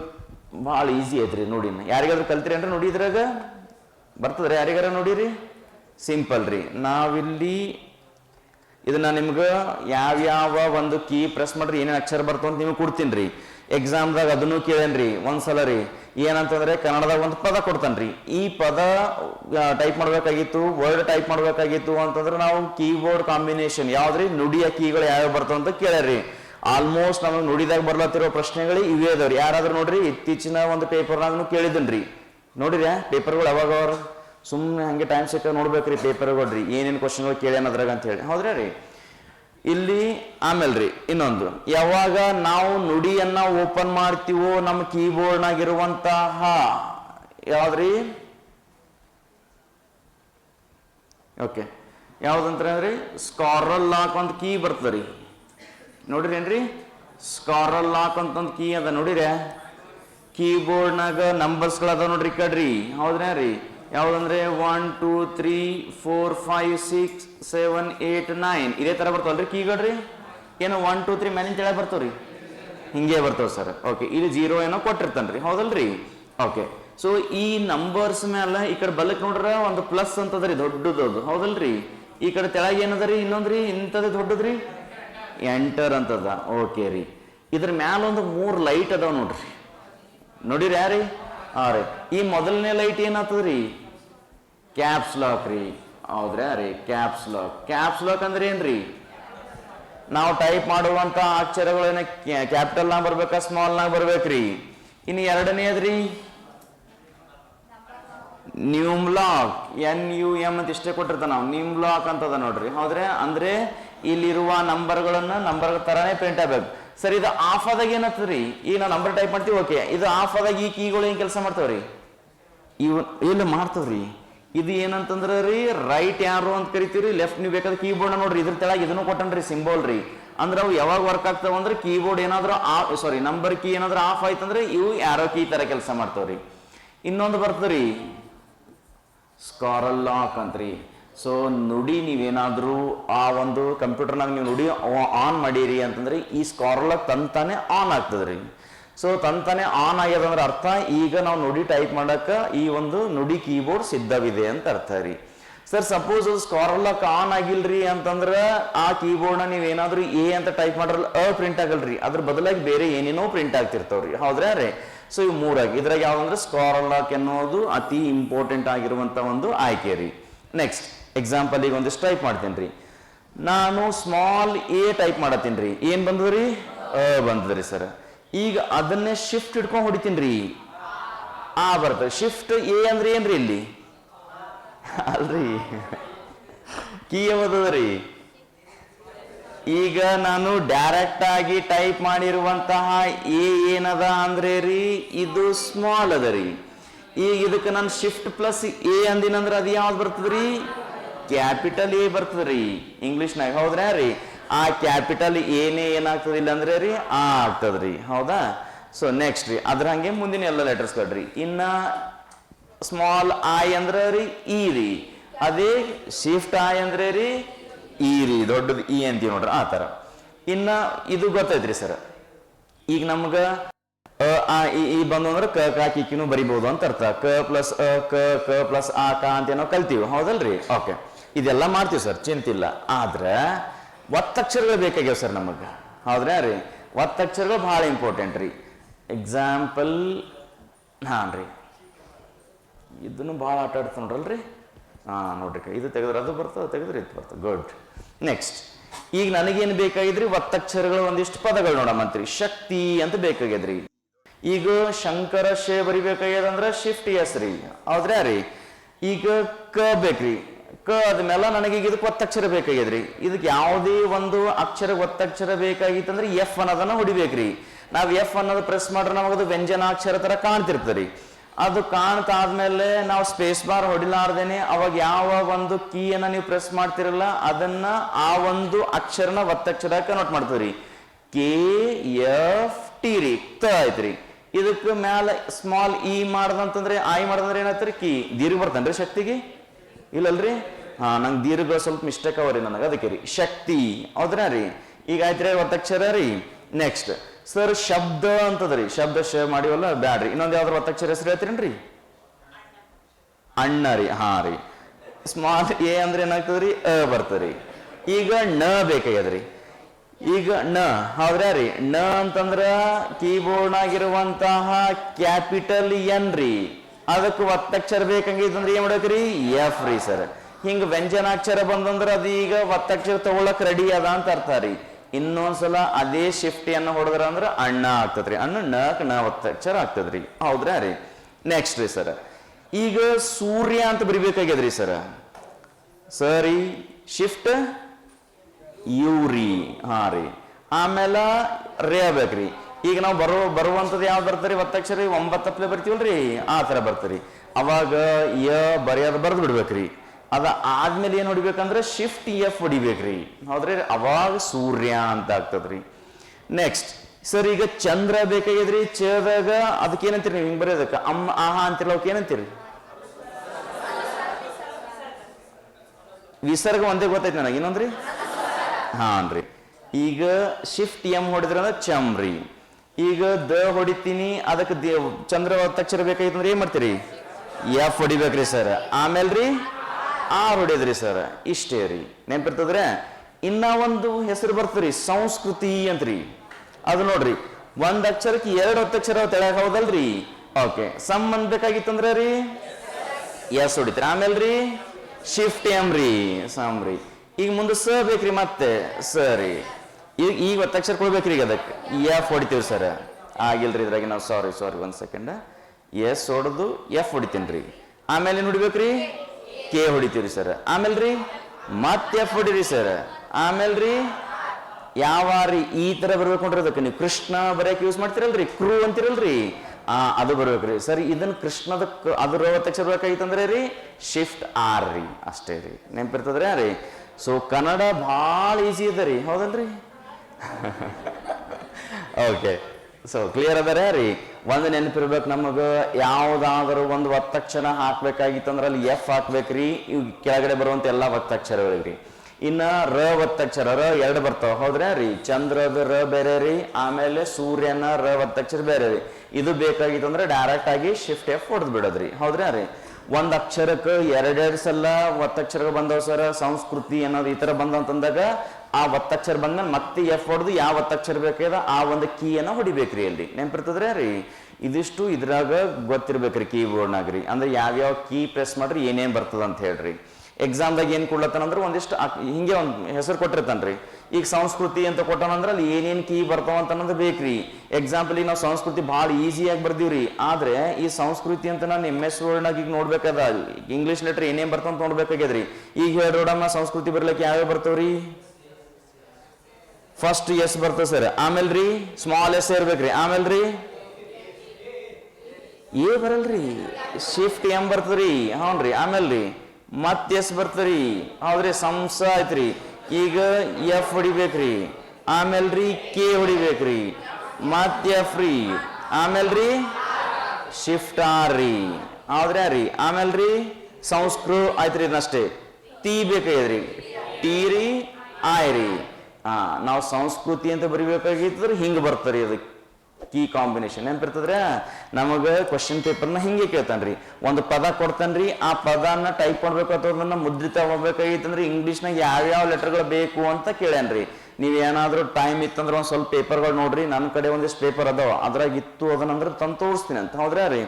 ಭಾಳ ಈಸಿ ಐತ್ರಿ ನೋಡಿ ಯಾರಿಗಾದ್ರೂ ಕಲ್ತ್ರಿ ಅಂದ್ರೆ ನೋಡಿ ಇದ್ರಾಗ? ಬರ್ತದ್ರಿ ಯಾರಿಗಾರ ನೋಡಿರಿ ಸಿಂಪಲ್ ರೀ. ನಾವಿಲ್ಲಿ ಇದನ್ನ ನಿಮ್ಗೆ ಯಾವ್ಯಾವ ಒಂದು ಕೀ ಪ್ರೆಸ್ ಮಾಡ್ರಿ, ಏನೇನು ಅಕ್ಷರ ಬರ್ತಾವ ಅಂತ ನಿಮಗೆ ಕೊಡ್ತೀನಿ ರೀ. ಎಕ್ಸಾಮ್ದಾಗ ಅದನ್ನು ಕೇಳೇನ್ರಿ. ಒಂದ್ಸಲ ರೀ. ಏನಂತಂದ್ರೆ ಕನ್ನಡದಾಗ ಒಂದು ಪದ ಕೊಡ್ತಾನ್ರಿ. ಈ ಪದ ಟೈಪ್ ಮಾಡಬೇಕಾಗಿತ್ತು ವರ್ಡ್ ಟೈಪ್ ಮಾಡಬೇಕಾಗಿತ್ತು ಅಂತಂದ್ರೆ ನಾವು ಕೀಬೋರ್ಡ್ ಕಾಂಬಿನೇಷನ್ ಯಾವ್ದ್ರಿ? ನುಡಿಯ ಕೀಗಳು ಯಾವ್ಯಾವ ಬರ್ತಾವ ಅಂತ ಕೇಳ್ಯಾರಿ ಆಲ್ಮೋಸ್ಟ್ ನಮಗೆ ನುಡಿದಾಗ ಬರ್ಲತ್ತಿರೋ ಪ್ರಶ್ನೆಗಳು ಇವೇ ಅದಾವ್ರಿ. ಯಾರಾದ್ರೂ ನೋಡ್ರಿ, ಇತ್ತೀಚಿನ ಒಂದು ಪೇಪರ್ನಾಗೂ ಕೇಳಿದನ್ರಿ ನೋಡಿರಿ ಪೇಪರ್ಗಳು ಯಾವಾಗ ಅವ್ರು ಸುಮ್ಮನೆ ಹಂಗೆ ಟೈಮ್ ಸಿಕ್ಕ ನೋಡ್ಬೇಕ್ರಿ ಪೇಪರ್ಗಳು ರೀ ಏನೇನು ಕ್ವಶನ್ಗಳು ಕೇಳ್ಯಾನ ಅದ್ರಾಗ ಅಂತ ಹೇಳಿ ಹೌದ್ರಿ ಇಲ್ಲಿ ಆಮೇಲೆ ರೀ ಇನ್ನೊಂದು. ಯಾವಾಗ ನಾವು ನುಡಿಯನ್ನ ಓಪನ್ ಮಾಡ್ತೀವೋ ನಮ್ಮ ಕೀಬೋರ್ಡ್ನಾಗಿರುವಂತಹ ಯಾವ್ದ್ರಿ? ಓಕೆ. ಯಾವ್ದಂದ್ರೆ ಸ್ಕಾರಲ್ ಲಾಕ್ ಅಂತ ಕೀ ಬರ್ತದೆ ರೀ ನೋಡ್ರಿ ಏನ್ರಿ? ಸ್ಕಾರಲ್ ಲಾಕ್ ಅಂತ ಒಂದು ಕೀ ಅದ ನೋಡಿರ. ಕೀಬೋರ್ಡ್ನಾಗ ನಂಬರ್ಸ್ಗಳದ ನೋಡ್ರಿ ಕಡ್ರಿ. ಹೌದ್ರಿ ಯಾವ್ದಂದ್ರೆ one two three four five six seven eight nine ಇದೇ ತರ ಬರ್ತಾವಲ್ರಿ ಕೀಗಳ್ರಿ? ಏನೋ ಒನ್ ಟೂ ತ್ರೀ ಮ್ಯಾಲಿನ ಕೆಳಗೆ ಬರ್ತಾವ್ರಿ ಹಿಂಗೆ ಬರ್ತಾವ ಸರ್. ಓಕೆ ಇಲ್ಲಿ ಜೀರೋ ಏನೋ ಕೊಟ್ಟಿರ್ತಾನ್ರಿ ಹೌದಲ್ರಿ? ಓಕೆ ಸೊ ಈ ನಂಬರ್ಸ್ ಮೇಲೆ ಈ ಕಡೆ ಬಲಕ್ ನೋಡ್ರ ಒಂದು ಪ್ಲಸ್ ಅಂತದ್ರಿ ದೊಡ್ಡದದು ಹೌದಲ್ರಿ? ಈ ಕಡೆ ತೆಳಗೆ ಏನದರಿ ಇನ್ನೊಂದ್ರಿ ಇಂಥದ್ದು ದೊಡ್ಡದ್ರಿ ಎಂಟರ್ ಅಂತದ. ಓಕೆ ರೀ. ಇದ್ರ ಮ್ಯಾಲೊಂದು ಮೂರು ಲೈಟ್ ಅದಾವ ನೋಡ್ರಿ. ನೋಡಿರಿ ಯಾರಿ? ಹಾಂ ರೀ. ಈ ಮೊದಲನೇ ಲೈಟ್ ಏನಾಗ್ತದ್ರಿ ಕ್ಯಾಪ್ಸ್ ಲಾಕ್ ರೀ. ಹೌದ್ರಾ ರೀ? ಕ್ಯಾಪ್ಸ್ ಲಾಕ್ ಕ್ಯಾಪ್ಸ್ ಲಾಕ್ ಅಂದ್ರೆ ಏನ್ರಿ? ನಾವು ಟೈಪ್ ಮಾಡುವಂತ ಅಕ್ಷರಗಳೇನ ಕ್ಯಾಪಿಟಲ್ ನಾಗ ಬರ್ಬೇಕಾ ಸ್ಮಾಲ್ ನಾಗ ಬರ್ಬೇಕ್ರಿ. ಇನ್ನು ಎರಡನೇದ್ರಿ num lock N U M ಅಂತ ಇಷ್ಟೇ ಕೊಟ್ಟಿರ್ತ ನಾವು. ನ್ಯೂಮ್ ಲಾಕ್ ಅಂತದ ನೋಡ್ರಿ. ಹೌದ್ರೆ? ಅಂದ್ರೆ ಇಲ್ಲಿರುವ ನಂಬರ್ಗಳನ್ನ ನಂಬರ್ ತರಾನೇ ಪ್ರಿಂಟ್ ಆಗ್ಬೇಕು. ಸರಿ, ಇದು ಆಫ್ ಆದಾಗ ಏನಾಗ್ತದ್ರಿ ಈಗ ನಾವು ನಂಬರ್ ಟೈಪ್ ಮಾಡ್ತೀವಿ ಓಕೆ ಇದು ಆಫ್ ಆದಾಗ ಈ ಕೀಗಳು ಏನು ಕೆಲಸ ಮಾಡ್ತಾವ್ರಿ? ಇವ್ ಇಲ್ಲ ಮಾಡ್ತಾವ್ರಿ? ಇದು ಏನಂತಂದ್ರೆ ರೀ ರೈಟ್ ಯಾರು ಅಂತ ಕರಿತೀರಿ ಲೆಫ್ಟ್ ನೀವು ಬೇಕಾದ್ರೆ ಕೀಬೋರ್ಡ್ ನೋಡ್ರಿ, ಇದ್ರ ತೆಳಗೆ ಇದನ್ನು ಕೊಟ್ಟನ್ರಿ ಸಿಂಬಲ್ ರೀ. ಅಂದ್ರೆ ಅವು ಯಾವಾಗ ವರ್ಕ್ ಆಗ್ತಾವ ಅಂದ್ರೆ ಕೀಬೋರ್ಡ್ ಏನಾದ್ರೂ ಸಾರಿ ನಂಬರ್ ಕೀ ಏನಾದ್ರೂ ಆಫ್ ಆಯ್ತಂದ್ರೆ ಇವು ಯಾರೋ ಕೀ ತರ ಕೆಲಸ ಮಾಡ್ತಾವ್ರಿ ಇನ್ನೊಂದು ಬರ್ತದ್ರಿ ಸ್ಕಾರಲ್ ಲಾಕ್ ಅಂತ್ರಿ ಸೊ ನುಡಿ ನೀವೇನಾದರೂ ಆ ಒಂದು ಕಂಪ್ಯೂಟರ್ನಾಗ ನೀವು ನುಡಿ ಆನ್ ಮಾಡೀರಿ ಅಂತಂದ್ರೆ ಈ ಸ್ಕಾರಲ್ ತಂತಾನೆ ಆನ್ ಆಗ್ತದ್ರಿ ಸೊ ತಂತಾನೆ ಆನ್ ಆಗ್ಯದ ಅಂದ್ರೆ ಅರ್ಥ, ಈಗ ನಾವು ನುಡಿ ಟೈಪ್ ಮಾಡಕ್ಕ ಈ ಒಂದು ನುಡಿ ಕೀಬೋರ್ಡ್ ಸಿದ್ಧವಿದೆ ಅಂತ ಅರ್ಥ ರೀ. Sir suppose scroll lock on ಆಗಿಲ್ರಿ ಅಂತಂದ್ರೆ ಆ ಕೀಬೋರ್ಡ್ನ ನೀವು ಏನಾದ್ರೂ ಎ ಅಂತ ಟೈಪ್ ಮಾಡ್ರಲ್ಲ, ಅ ಪ್ರಿಂಟ್ ಆಗಲ್ರಿ. ಅದ್ರ ಬದಲಾಗಿ ಬೇರೆ ಏನೇನೋ ಪ್ರಿಂಟ್ ಆಗ್ತಿರ್ತಾವ್ರಿ. ಹೌದ್ರಾ ರೀ? ಸೊ ಇವು ಮೂರಾಗಿ. ಇದ್ರಾಗ ಯಾವಂದ್ರೆ ಸ್ಕಾರ್ಲಾಕ್ ಎನ್ನುವುದು ಅತಿ ಇಂಪಾರ್ಟೆಂಟ್ ಆಗಿರುವಂತ ಒಂದು ಆಯ್ಕೆ ರೀ. ನೆಕ್ಸ್ಟ್ ಎಕ್ಸಾಂಪಲ್ ಈಗ ಒಂದಿಷ್ಟು ಟೈಪ್ ಮಾಡ್ತೇನ್ರಿ ನಾನು ಸ್ಮಾಲ್ ಎ ಟೈಪ್ ಮಾಡತ್ತೀನಿ ರೀ. ಏನ್ ಬಂದದ್ರಿ? ಅ ಬಂದದ್ರಿ ಸರ್ ಈಗ ಅದನ್ನೇ ಶಿಫ್ಟ್ ಇಟ್ಕೊಂಡು ಹೊಡಿತೀನಿ ರೀ ಆ ಬರ್ತದೆ. ಶಿಫ್ಟ್ ಎ ಅಂದ್ರೆ ಏನ್ರಿ ಇಲ್ಲಿ? ಅಲ್ರಿ. ಕೀ ಯಾವ್ದದ್ರಿ ಈಗ ನಾನು ಡೈರೆಕ್ಟ್ ಆಗಿ ಟೈಪ್ ಮಾಡಿರುವಂತಹ ಎ ಏನದ ಅಂದ್ರೆ ರೀ, ಇದು ಸ್ಮಾಲ್ ಅದ ರೀ. ಈಗ ಇದಕ್ಕೆ ನಾನು ಶಿಫ್ಟ್ ಪ್ಲಸ್ ಎ ಅಂದಿನಂದ್ರೆ ಅದು ಯಾವ್ದು ಬರ್ತದ್ರಿ? ಕ್ಯಾಪಿಟಲ್ ಎ ಬರ್ತದ್ರಿ. ಇಂಗ್ಲಿಷ್ನಾಗ ಹೌದ್ರಾ ರೀ? ಆ ಕ್ಯಾಪಿಟಲ್ ಏನೇ ಏನಾಗ್ತದೆ ಇಲ್ಲ ಅಂದ್ರೆ ರೀ, ಆ ಆಗ್ತದ್ರಿ ಹೌದಾ? ಸೊ ನೆಕ್ಸ್ಟ್ ರೀ, ಅದ್ರ ಹಂಗೆ ಮುಂದಿನ ಎಲ್ಲ ಲೆಟರ್ಸ್ ಕೊಡ್ರಿ. ಇನ್ನ ಸ್ಮಾಲ್ ಐ ಅಂದ್ರೆ ರೀ ಇ ರೀ. ಅದೇ ಶಿಫ್ಟ್ ಐ ಅಂದ್ರೆ ರೀ ಇ ರೀ. ದೊಡ್ಡದು ಇ ಅಂತೀವಿ ನೋಡ್ರಿ, ಆ ತರ ಇನ್ನ ಇದು ಗೊತ್ತೈತ್ರಿ ಸರ್ ಈಗ ನಮ್ಗ, ಅ, ಆ ಇ ಬಂದು ಅಂದ್ರೆ ಕ ಕ, ಕಿಕ್ಕಿನೂ ಬರಿಬೋದು ಬರಿಬಹುದು ಅಂತ ಅರ್ಥ. ಕ ಪ್ಲಸ್ ಅ, ಕ ಕ ಪ್ಲಸ್ ಆ, ಕ ಅಂತ ಏನೋ ಕಲ್ತೀವಿ. ಹೌದಲ್ರಿ? ಓಕೆ ಇದೆಲ್ಲ ಮಾಡ್ತೀವಿ ಸರ್ ಚಿಂತಿಲ್ಲ. ಆದ್ರೆ ಒತ್ತಕ್ಷರಗಳು ಬೇಕಾಗ್ಯಾವ ಸರ್ ನಮಗೆ. ಹೌದ್ರಾ ರೀ? ಒತ್ತಕ್ಷರಗಳು ಭಾಳ ಇಂಪಾರ್ಟೆಂಟ್ ರೀ. ಎಕ್ಸಾಂಪಲ್ ಹಾಂ ರೀ. ಇದನ್ನು ಭಾಳ ಆಟ ನೋಡ್ರಲ್ರಿ? ಹಾಂ, ನೋಡ್ರಿ ಇದು ತೆಗೆದ್ರೆ ಅದು ಬರ್ತದೆ ತೆಗೆದ್ರೆ ಇದು ಬರ್ತದೆ. ಗುಡ್ ನೆಕ್ಸ್ಟ್ ಈಗ ನನಗೇನು ಬೇಕಾಗಿದ್ರಿ? ಒತ್ತಕ್ಷರಗಳು ಒಂದಿಷ್ಟು ಪದಗಳು ನೋಡಮ್ಮಂತ್ರಿ ಶಕ್ತಿ ಅಂತ ಬೇಕಾಗ್ಯದ್ರಿ ಈಗ ಶಂಕರ ಶೇ ಬರಿಬೇಕಾಗ್ಯದಂದ್ರೆ ಶಿಫ್ಟ್ ಎಸ್ ರೀ. ಹೌದ್ರಾ ರೀ? ಈಗ ಕ ಬೇಕ್ರಿ? ಕ ಆದ್ಮೇಲೆ ನನಗೆ ಈಗ ಇದಕ್ಕೆ ಒತ್ತಕ್ಷರ ಬೇಕಾಗ್ಯದ್ರಿ. ಇದಕ್ಕೆ ಯಾವುದೇ ಒಂದು ಅಕ್ಷರ ಒತ್ತಕ್ಷರ ಬೇಕಾಗಿತ್ತಂದ್ರೆ ಎಫ್ ಅನ್ನೋದನ್ನ ಹೊಡಿಬೇಕ್ರಿ. ನಾವು ಎಫ್ ಅನ್ನೋದು ಪ್ರೆಸ್ ಮಾಡ್ರೆ ನಮಗದು ವ್ಯಂಜನಾಕ್ಷರ ತರ ಕಾಣ್ತಿರ್ತದೆ ಅದು ಕಾಣ್ತಾದ್ಮೇಲೆ ನಾವು ಸ್ಪೇಸ್ ಬಾರ್ ಹೊಡಿಲಾರ್ದೇನೆ ಅವಾಗ ಯಾವ ಒಂದು ಕೀಯನ್ನ ನೀವು ಪ್ರೆಸ್ ಮಾಡ್ತಿರಲ್ಲ ಅದನ್ನ ಆ ಒಂದು ಅಕ್ಷರನ ಒತ್ತಕ್ಷರ ಕನ್ವರ್ಟ್ ಮಾಡ್ತದ್ರಿ. ಕೆ ಎಫ್ ಟಿ ರೀ, ತ ಐತ್ರಿ ಇದಕ್ಕೆ ಮ್ಯಾಲ ಸ್ಮಾಲ್ ಇ ಮಾಡ್ದಂತಂದ್ರೆ ಐ ಮಾಡ್ದಂದ್ರೆ ಏನಾಯ್ತ್ರಿ ಕಿ ದೀರ್ಘ ಬರ್ತನ್ರಿ ಶಕ್ತಿಗೆ? ಇಲ್ಲಲ್ರಿ? ಹಾ, ನಂಗೆ ದೀರ್ಘ ಸ್ವಲ್ಪ ಮಿಸ್ಟೇಕ್ ರೀ ನನಗೆ, ಅದಕ್ಕೆ ರೀ. ಶಕ್ತಿ. ಹೌದ್ರ ರೀ? ಈಗ ಆಯ್ತ್ರಿ ಒತ್ತಕ್ಷರ ರೀ. ನೆಕ್ಸ್ಟ್ ಸರ್ ಶಬ್ದ ಅಂತದ್ರಿ. ಶಬ್ದ ಶ ಮಾಡಿವಲ್ಲ, ಬ್ಯಾಡ್ರಿ. ಇನ್ನೊಂದು ಯಾವ್ದಾರು ಒತ್ತಕ್ಷರ ಹೆಸರು ಹೇಳ್ತೀರೇನ್ರಿ? ಅಣ್ಣ ರೀ. ಹಾಂ ರೀ. ಸ್ಮಾಲ್ ಎ ಅಂದ್ರೆ ಏನಾಗ್ತದ್ರಿ? ಅ ಬರ್ತದ್ರಿ. ಈಗ ಣ ಬೇಕಾಗ್ಯದ್ರಿ. ಈಗ ಣ, ಹೌದ್ರ ರೀ? ಣ ಅಂತಂದ್ರ ಕೀಬೋರ್ಡ್ ಆಗಿರುವಂತಹ ಕ್ಯಾಪಿಟಲ್ ಎನ್ ರೀ? ಅದಕ್ಕೆ ಒತ್ತಕ್ಷರ ಬೇಕಂಗೈತಂದ್ರೆ ಏನ್ ಮಾಡಬೇಕ್ರಿ ಎಫ್ ರೀ ಸರ್ ಹಿಂಗ ವ್ಯಂಜನಾಕ್ಷರ ಬಂದಂದ್ರ ಅದು ಈಗ ಒತ್ತಕ್ಷರ ತಗೊಳಕ್ ರೆಡಿ ಅದ ಅಂತ ಅರ್ಥ ರೀ. ಇನ್ನೊಂದ್ಸಲ ಅದೇ ಶಿಫ್ಟ್ ಅನ್ನ ಹೊಡೆದ್ರ ಅಂದ್ರ ಅಣ್ಣ ಆಗ್ತದ್ರಿ. ಅಣ್ಣ ನಕ್ನ ಒತ್ತಕ್ಷರ ಆಗ್ತದ್ರಿ. ಹೌದ್ರಾ ರೀ? ನೆಕ್ಸ್ಟ್ ರೀ ಸರ್ ಈಗ ಸೂರ್ಯ ಅಂತ ಬರಿಬೇಕಾಗ್ಯದ್ರಿ ಸರ್ ಸರಿ ಶಿಫ್ಟ್ ಯೂರಿ ಹಾ ರೀ. ಆಮೇಲೆ ರೇ ಬೇಕ್ರಿ ಈಗ ನಾವು ಬರೋ, ಬರುವಂಥದ್ದು ಯಾವ್ದು ಬರ್ತರಿ? ಒತ್ತಕ್ಷರ ಒಂಬತ್ತಪ್ಲೆ ಬರ್ತೀವಲ್ರಿ? ಆ ಥರ ಬರ್ತೀರಿ. ಅವಾಗ ಯ ಬರೆಯೋದು ಬರೆದು ಬಿಡ್ಬೇಕ್ರಿ. ಅದ ಆದ್ಮೇಲೆ ಏನು ಹೊಡಿಬೇಕಂದ್ರೆ ಶಿಫ್ಟ್ ಎಫ್ ಹೊಡಿಬೇಕ್ರಿ. ಹೌದ್ರಿ? ಅವಾಗ ಸೂರ್ಯ ಅಂತ ಆಗ್ತದ್ರಿ. ನೆಕ್ಸ್ಟ್, ಸರ್ ಈಗ ಚಂದ್ರ ಬೇಕಾಗಿದ್ರಿ ಚದಾಗ ಅದಕ್ಕೆ ಏನಂತೀರಿ ನೀವು ಹಿಂಗ್ ಬರೆಯೋದಕ್ಕೆ? ಅಮ್ಮ ಆಹಾ ಅಂತಿಲ್ಲ ಅವಕ್ಕೆ ಏನಂತೀರಿ? ವಿಸರ್ಗ ಒಂದೇ ಗೊತ್ತೈತೆ ನನಗೆ, ಇನ್ನೊಂದ್ರಿ? ಹಾನ್ರಿ ಈಗ ಶಿಫ್ಟ್ ಎಂ ಹೊಡೆದ್ರಂದ್ರೆ ಚಮ್ರಿ. ಈಗ ದ ಹೊಡಿತೀನಿ, ಅದಕ್ಕೆ ದೇ ಚಂದ್ರ ಒತ್ತಕ್ಷರ ಬೇಕಾಗಿತ್ತಂದ್ರೆ ಏನು ಮಾಡ್ತೀರಿ? ಎಫ್ ಹೊಡಿಬೇಕ್ರಿ ಸರ್. ಆಮೇಲೆ ರೀ ಆರ್ ಹೊಡಿಯೋದ್ರಿ ಸರ್. ಇಷ್ಟೇ ರೀ. ನೆನಪಿರ್ತದ್ರೆ, ಇನ್ನ ಒಂದು ಹೆಸರು ಬರ್ತದ್ರಿ, ಸಂಸ್ಕೃತಿ ಅಂತ್ರಿ. ಅದು ನೋಡ್ರಿ, ಒಂದ್ ಅಕ್ಷರಕ್ಕೆ ಎರಡು ಒತ್ತಕ್ಷರ ತೆಳಕ್ ಹೌದಲ್ರಿ? ಓಕೆ ಸಮ್ ಬೇಕಾಗಿತ್ತಂದ್ರೆ ರೀ? ಎಸ್ ಹೊಡಿತೀರಿ. ಆಮೇಲೆ ರೀ ಶಿಫ್ಟ್ ಎಂ ರೀ. ಸಮ್ ಈಗ ಮುಂದೆ ಸ ಬೇಕ್ರಿ ಮತ್ತೆ. ಸರಿ ಈಗ ಈಗ ಒತ್ತಕ್ಷರ ಕೊಡ್ಬೇಕ್ರಿ ಈಗ ಅದಕ್ಕೆ. ಎಫ್ ಹೊಡಿತೀವಿ ಸರ್. ಆಗಿಲ್ರಿ ಇದ್ರಾಗ ನಾವು ಸಾರಿ ಸಾರಿ ಒಂದು ಸೆಕೆಂಡ್ ಎಸ್ ಹೊಡೆದು ಎಫ್ ಹೊಡಿತೀನಿ ರೀ ಆಮೇಲೆ ಏನು ಹೊಡಿಬೇಕ್ರಿ? ಕೆ ಹೊಡಿತೀವಿ ಸರ್. ಆಮೇಲೆ ರೀ ಮತ್ತೆ ಎಫ್ ಹೊಡಿರಿ ಸರ್. ಆಮೇಲೆ ರೀ ಯಾವ ರೀ ಈ ಥರ ಬರ್ಬೇಕು ನೋಡ್ರಿ ಅದಕ್ಕೆ ನೀವು ಕೃಷ್ಣ ಬರೆಯಕ್ಕೆ ಯೂಸ್ ಮಾಡ್ತಿರಲ್ರಿ? ಕ್ರೂ ಅಂತಿರಲ್ರಿ? ಆ, ಅದು ಬರ್ಬೇಕ್ರಿ. ಸರಿ ಇದನ್ನ ಕೃಷ್ಣದ ಅದು ಅದ್ರ ಒತ್ತಕ್ಷರ ಬೇಕಾಗಿತ್ತಂದ್ರೆ ರೀ ಶಿಫ್ಟ್ ಆರ್ ರೀ. ಅಷ್ಟೇ ರೀ. ನೆನಪಿರ್ತದ್ರಿ ರೀ? ಸೊ ಕನ್ನಡ ಭಾಳ ಈಸಿ ಇದೆ ರೀ. ಹೌದಲ್ರಿ? ಓಕೆ ಸೊ ಕ್ಲಿಯರ್ ಅದ ರೀ? ಒಂದು ನೆನಪಿರ್ಬೇಕು ನಮಗ. ಯಾವ್ದಾದ್ರು ಒಂದು ಒತ್ತಕ್ಷರ ಹಾಕ್ಬೇಕಾಗಿತ್ತಂದ್ರ ಅಲ್ಲಿ ಎಫ್ ಹಾಕ್ಬೇಕ್ರಿ ಇವ್ ಕೆಳಗಡೆ ಬರುವಂತ ಎಲ್ಲಾ ಒತ್ತಕ್ಷರಗಳಿಗ್ರಿ ಇನ್ನ ರ ಒತ್ತಕ್ಷರ ರ ಎರಡು ಬರ್ತಾವ. ಹೌದ್ರೆ ರೀ? ಚಂದ್ರದ ರ ಬೇರೆ ರೀ. ಆಮೇಲೆ ಸೂರ್ಯನ ರ ಒತ್ತಕ್ಷರ ಬೇರೆ ರೀ. ಇದು ಬೇಕಾಗಿತ್ತು ಅಂದ್ರೆ ಡೈರೆಕ್ಟ್ ಆಗಿ ಶಿಫ್ಟ್ ಎಫ್ ಹೊಡೆದ್ ಬಿಡೋದ್ರಿ ಹೌದ್ರಾ ರೀ? ಒಂದ್ ಅಕ್ಷರಕ್ಕೆ ಎರಡೆರಡು ಸಲ ಒತ್ತಕ್ಷರ ಬಂದವ ಸರ್, ಸಂಸ್ಕೃತಿ ಅನ್ನೋದು ಈ ತರ ಬಂದಂತಂದಾಗ ಆ ಒತ್ತಕ್ಷರ ಬಂದ ಮತ್ತೆ ಎಫ್ ಹೊಡೆದು ಯಾವ ಒತ್ತಕ್ಷರ ಬೇಕಾದ ಆ ಒಂದು ಕೀಯನ್ನು ಹೊಡಿಬೇಕ್ರಿ ಅಲ್ಲಿ. ನೆನಪಿರ್ತದ್ರಿ ರೀ? ಇದಿಷ್ಟು ಇದ್ರಾಗ ಗೊತ್ತಿರ್ಬೇಕ್ರಿ ಕೀಬೋರ್ಡ್ನಾಗ ರೀ ಅಂದ್ರೆ ಯಾವ್ಯಾವ ಕೀ ಪ್ರೆಸ್ ಮಾಡ್ರಿ ಏನೇನ್ ಬರ್ತದ ಅಂತ ಹೇಳ್ರಿ ಎಕ್ಸಾಮ್ದಾಗ ಏನ್ ಕೊಡ್ಲತ್ತಾನಂದ್ರೆ ಒಂದಿಷ್ಟು ಹಿಂಗೆ ಒಂದು ಹೆಸರು ಕೊಟ್ಟಿರ್ತಾನ್ರಿ. ಈಗ ಸಂಸ್ಕೃತಿ ಅಂತ ಕೊಟ್ಟನಂದ್ರೆ ಅಲ್ಲಿ ಏನೇನು ಕೀ ಬರ್ತಾವ ಅಂತ ಅನ್ನೋದು ಬೇಕ್ರಿ. ಎಕ್ಸಾಂಪಲ್ ಈಗ ನಾವು ಸಂಸ್ಕೃತಿ ಭಾಳ ಈಸಿಯಾಗಿ ಬರ್ದೀವ್ರಿ. ಆದ್ರೆ ಈ ಸಂಸ್ಕೃತಿ ಅಂತ ನಾನು ಎಂ ಎಸ್ ವರ್ಡ್ನಾಗ ಈಗ ನೋಡ್ಬೇಕಾದ ಇಂಗ್ಲೀಷ್ ಲೆಟರ್ ಏನೇನ್ ಬರ್ತಾವ ಅಂತ ನೋಡ್ಬೇಕಾಗ್ಯದ್ರಿ. ಈಗ ಹೇಳ್ರೋಡಮ್ಮ ಸಂಸ್ಕೃತಿ ಬರ್ಲಿಕ್ಕೆ ಯಾವ್ಯಾವ ಬರ್ತಾವ್ರಿ? ಫಸ್ಟ್ ಎಸ್ ಬರ್ತದೆ ಸರ್ ಆಮೇಲೆ ರೀ ಸ್ಮಾಲ್ ಎಸ್ ಇರ್ಬೇಕ್ರಿ. ಆಮೇಲೆ ರೀ ಏ ಬರಲ್ರಿ. ಶಿಫ್ಟ್ ಎಂ ಬರ್ತದ್ರಿ. ಹ್ಞೂ ಆಮೇಲೆ ರೀ ಮತ್ತೆ ಎಸ್ ಬರ್ತದ್ರಿ. ಹೌದ್ರಿ, ಸಂಸ ಆಯ್ತ್ರಿ. ಈಗ ಎಫ್ ಹೊಡಿಬೇಕ್ರಿ. ಆಮೇಲೆ ರೀ ಕೆ ಹೊಡಿಬೇಕ್ರಿ. ಮತ್ತೆ ಎಫ್ ರೀ. ಆಮೇಲೆ ರೀ ಶಿಫ್ಟ್ ಆರ್ ರೀ. ಆದ್ರೆ ರೀ, ಆಮೇಲೆ ರೀ ಸಂಸ್ಕೃ ಆಯ್ತ್ರಿ ಅಷ್ಟೇ ಟಿ ಬೇಕಾಗ್ಯದ್ರಿ ಟಿ ರೀ ಆಯ್ ರೀ. ಹಾ, ನಾವು ಸಂಸ್ಕೃತಿ ಅಂತ ಬರಿಬೇಕಾಗಿತ್ತು ಹಿಂಗೆ ಬರ್ತರಿ ಅದಕ್ಕೆ. Key combination. ನೆನಪಿರ್ತದ್ರೆ ನಮಗೆ ಕ್ವಶನ್ ಪೇಪರ್ನ ಹಿಂಗೆ ಕೇಳ್ತಾನ್ರಿ. ಒಂದು ಪದ ಕೊಡ್ತಾನ್ರಿ, ಆ ಪದನ ಟೈಪ್ ಮಾಡ್ಬೇಕು ಅದನ್ನ ಮುದ್ರಿತ ಮಾಡ್ಬೇಕಾಗಿತ್ತಂದ್ರೆ ಇಂಗ್ಲೀಷ್ನಾಗ ಯಾವ್ಯಾವ ಲೆಟರ್ಗಳು ಬೇಕು ಅಂತ ಕೇಳ್ಯಾನ್ರಿ. ನೀವು ಏನಾದರೂ ಟೈಮ್ ಇತ್ತಂದ್ರೆ ಒಂದು ಸ್ವಲ್ಪ ಪೇಪರ್ಗಳು ನೋಡ್ರಿ ನನ್ನ ಕಡೆ ಒಂದಿಷ್ಟು ಪೇಪರ್ ಅದಾವ, ಅದ್ರಾಗ ಇತ್ತು ಅದನ್ನಂದ್ರೆ ತಂದು ತೋರಿಸ್ತೀನಿ ಅಂತ. ಹೌದ್ರಾ ರೀ?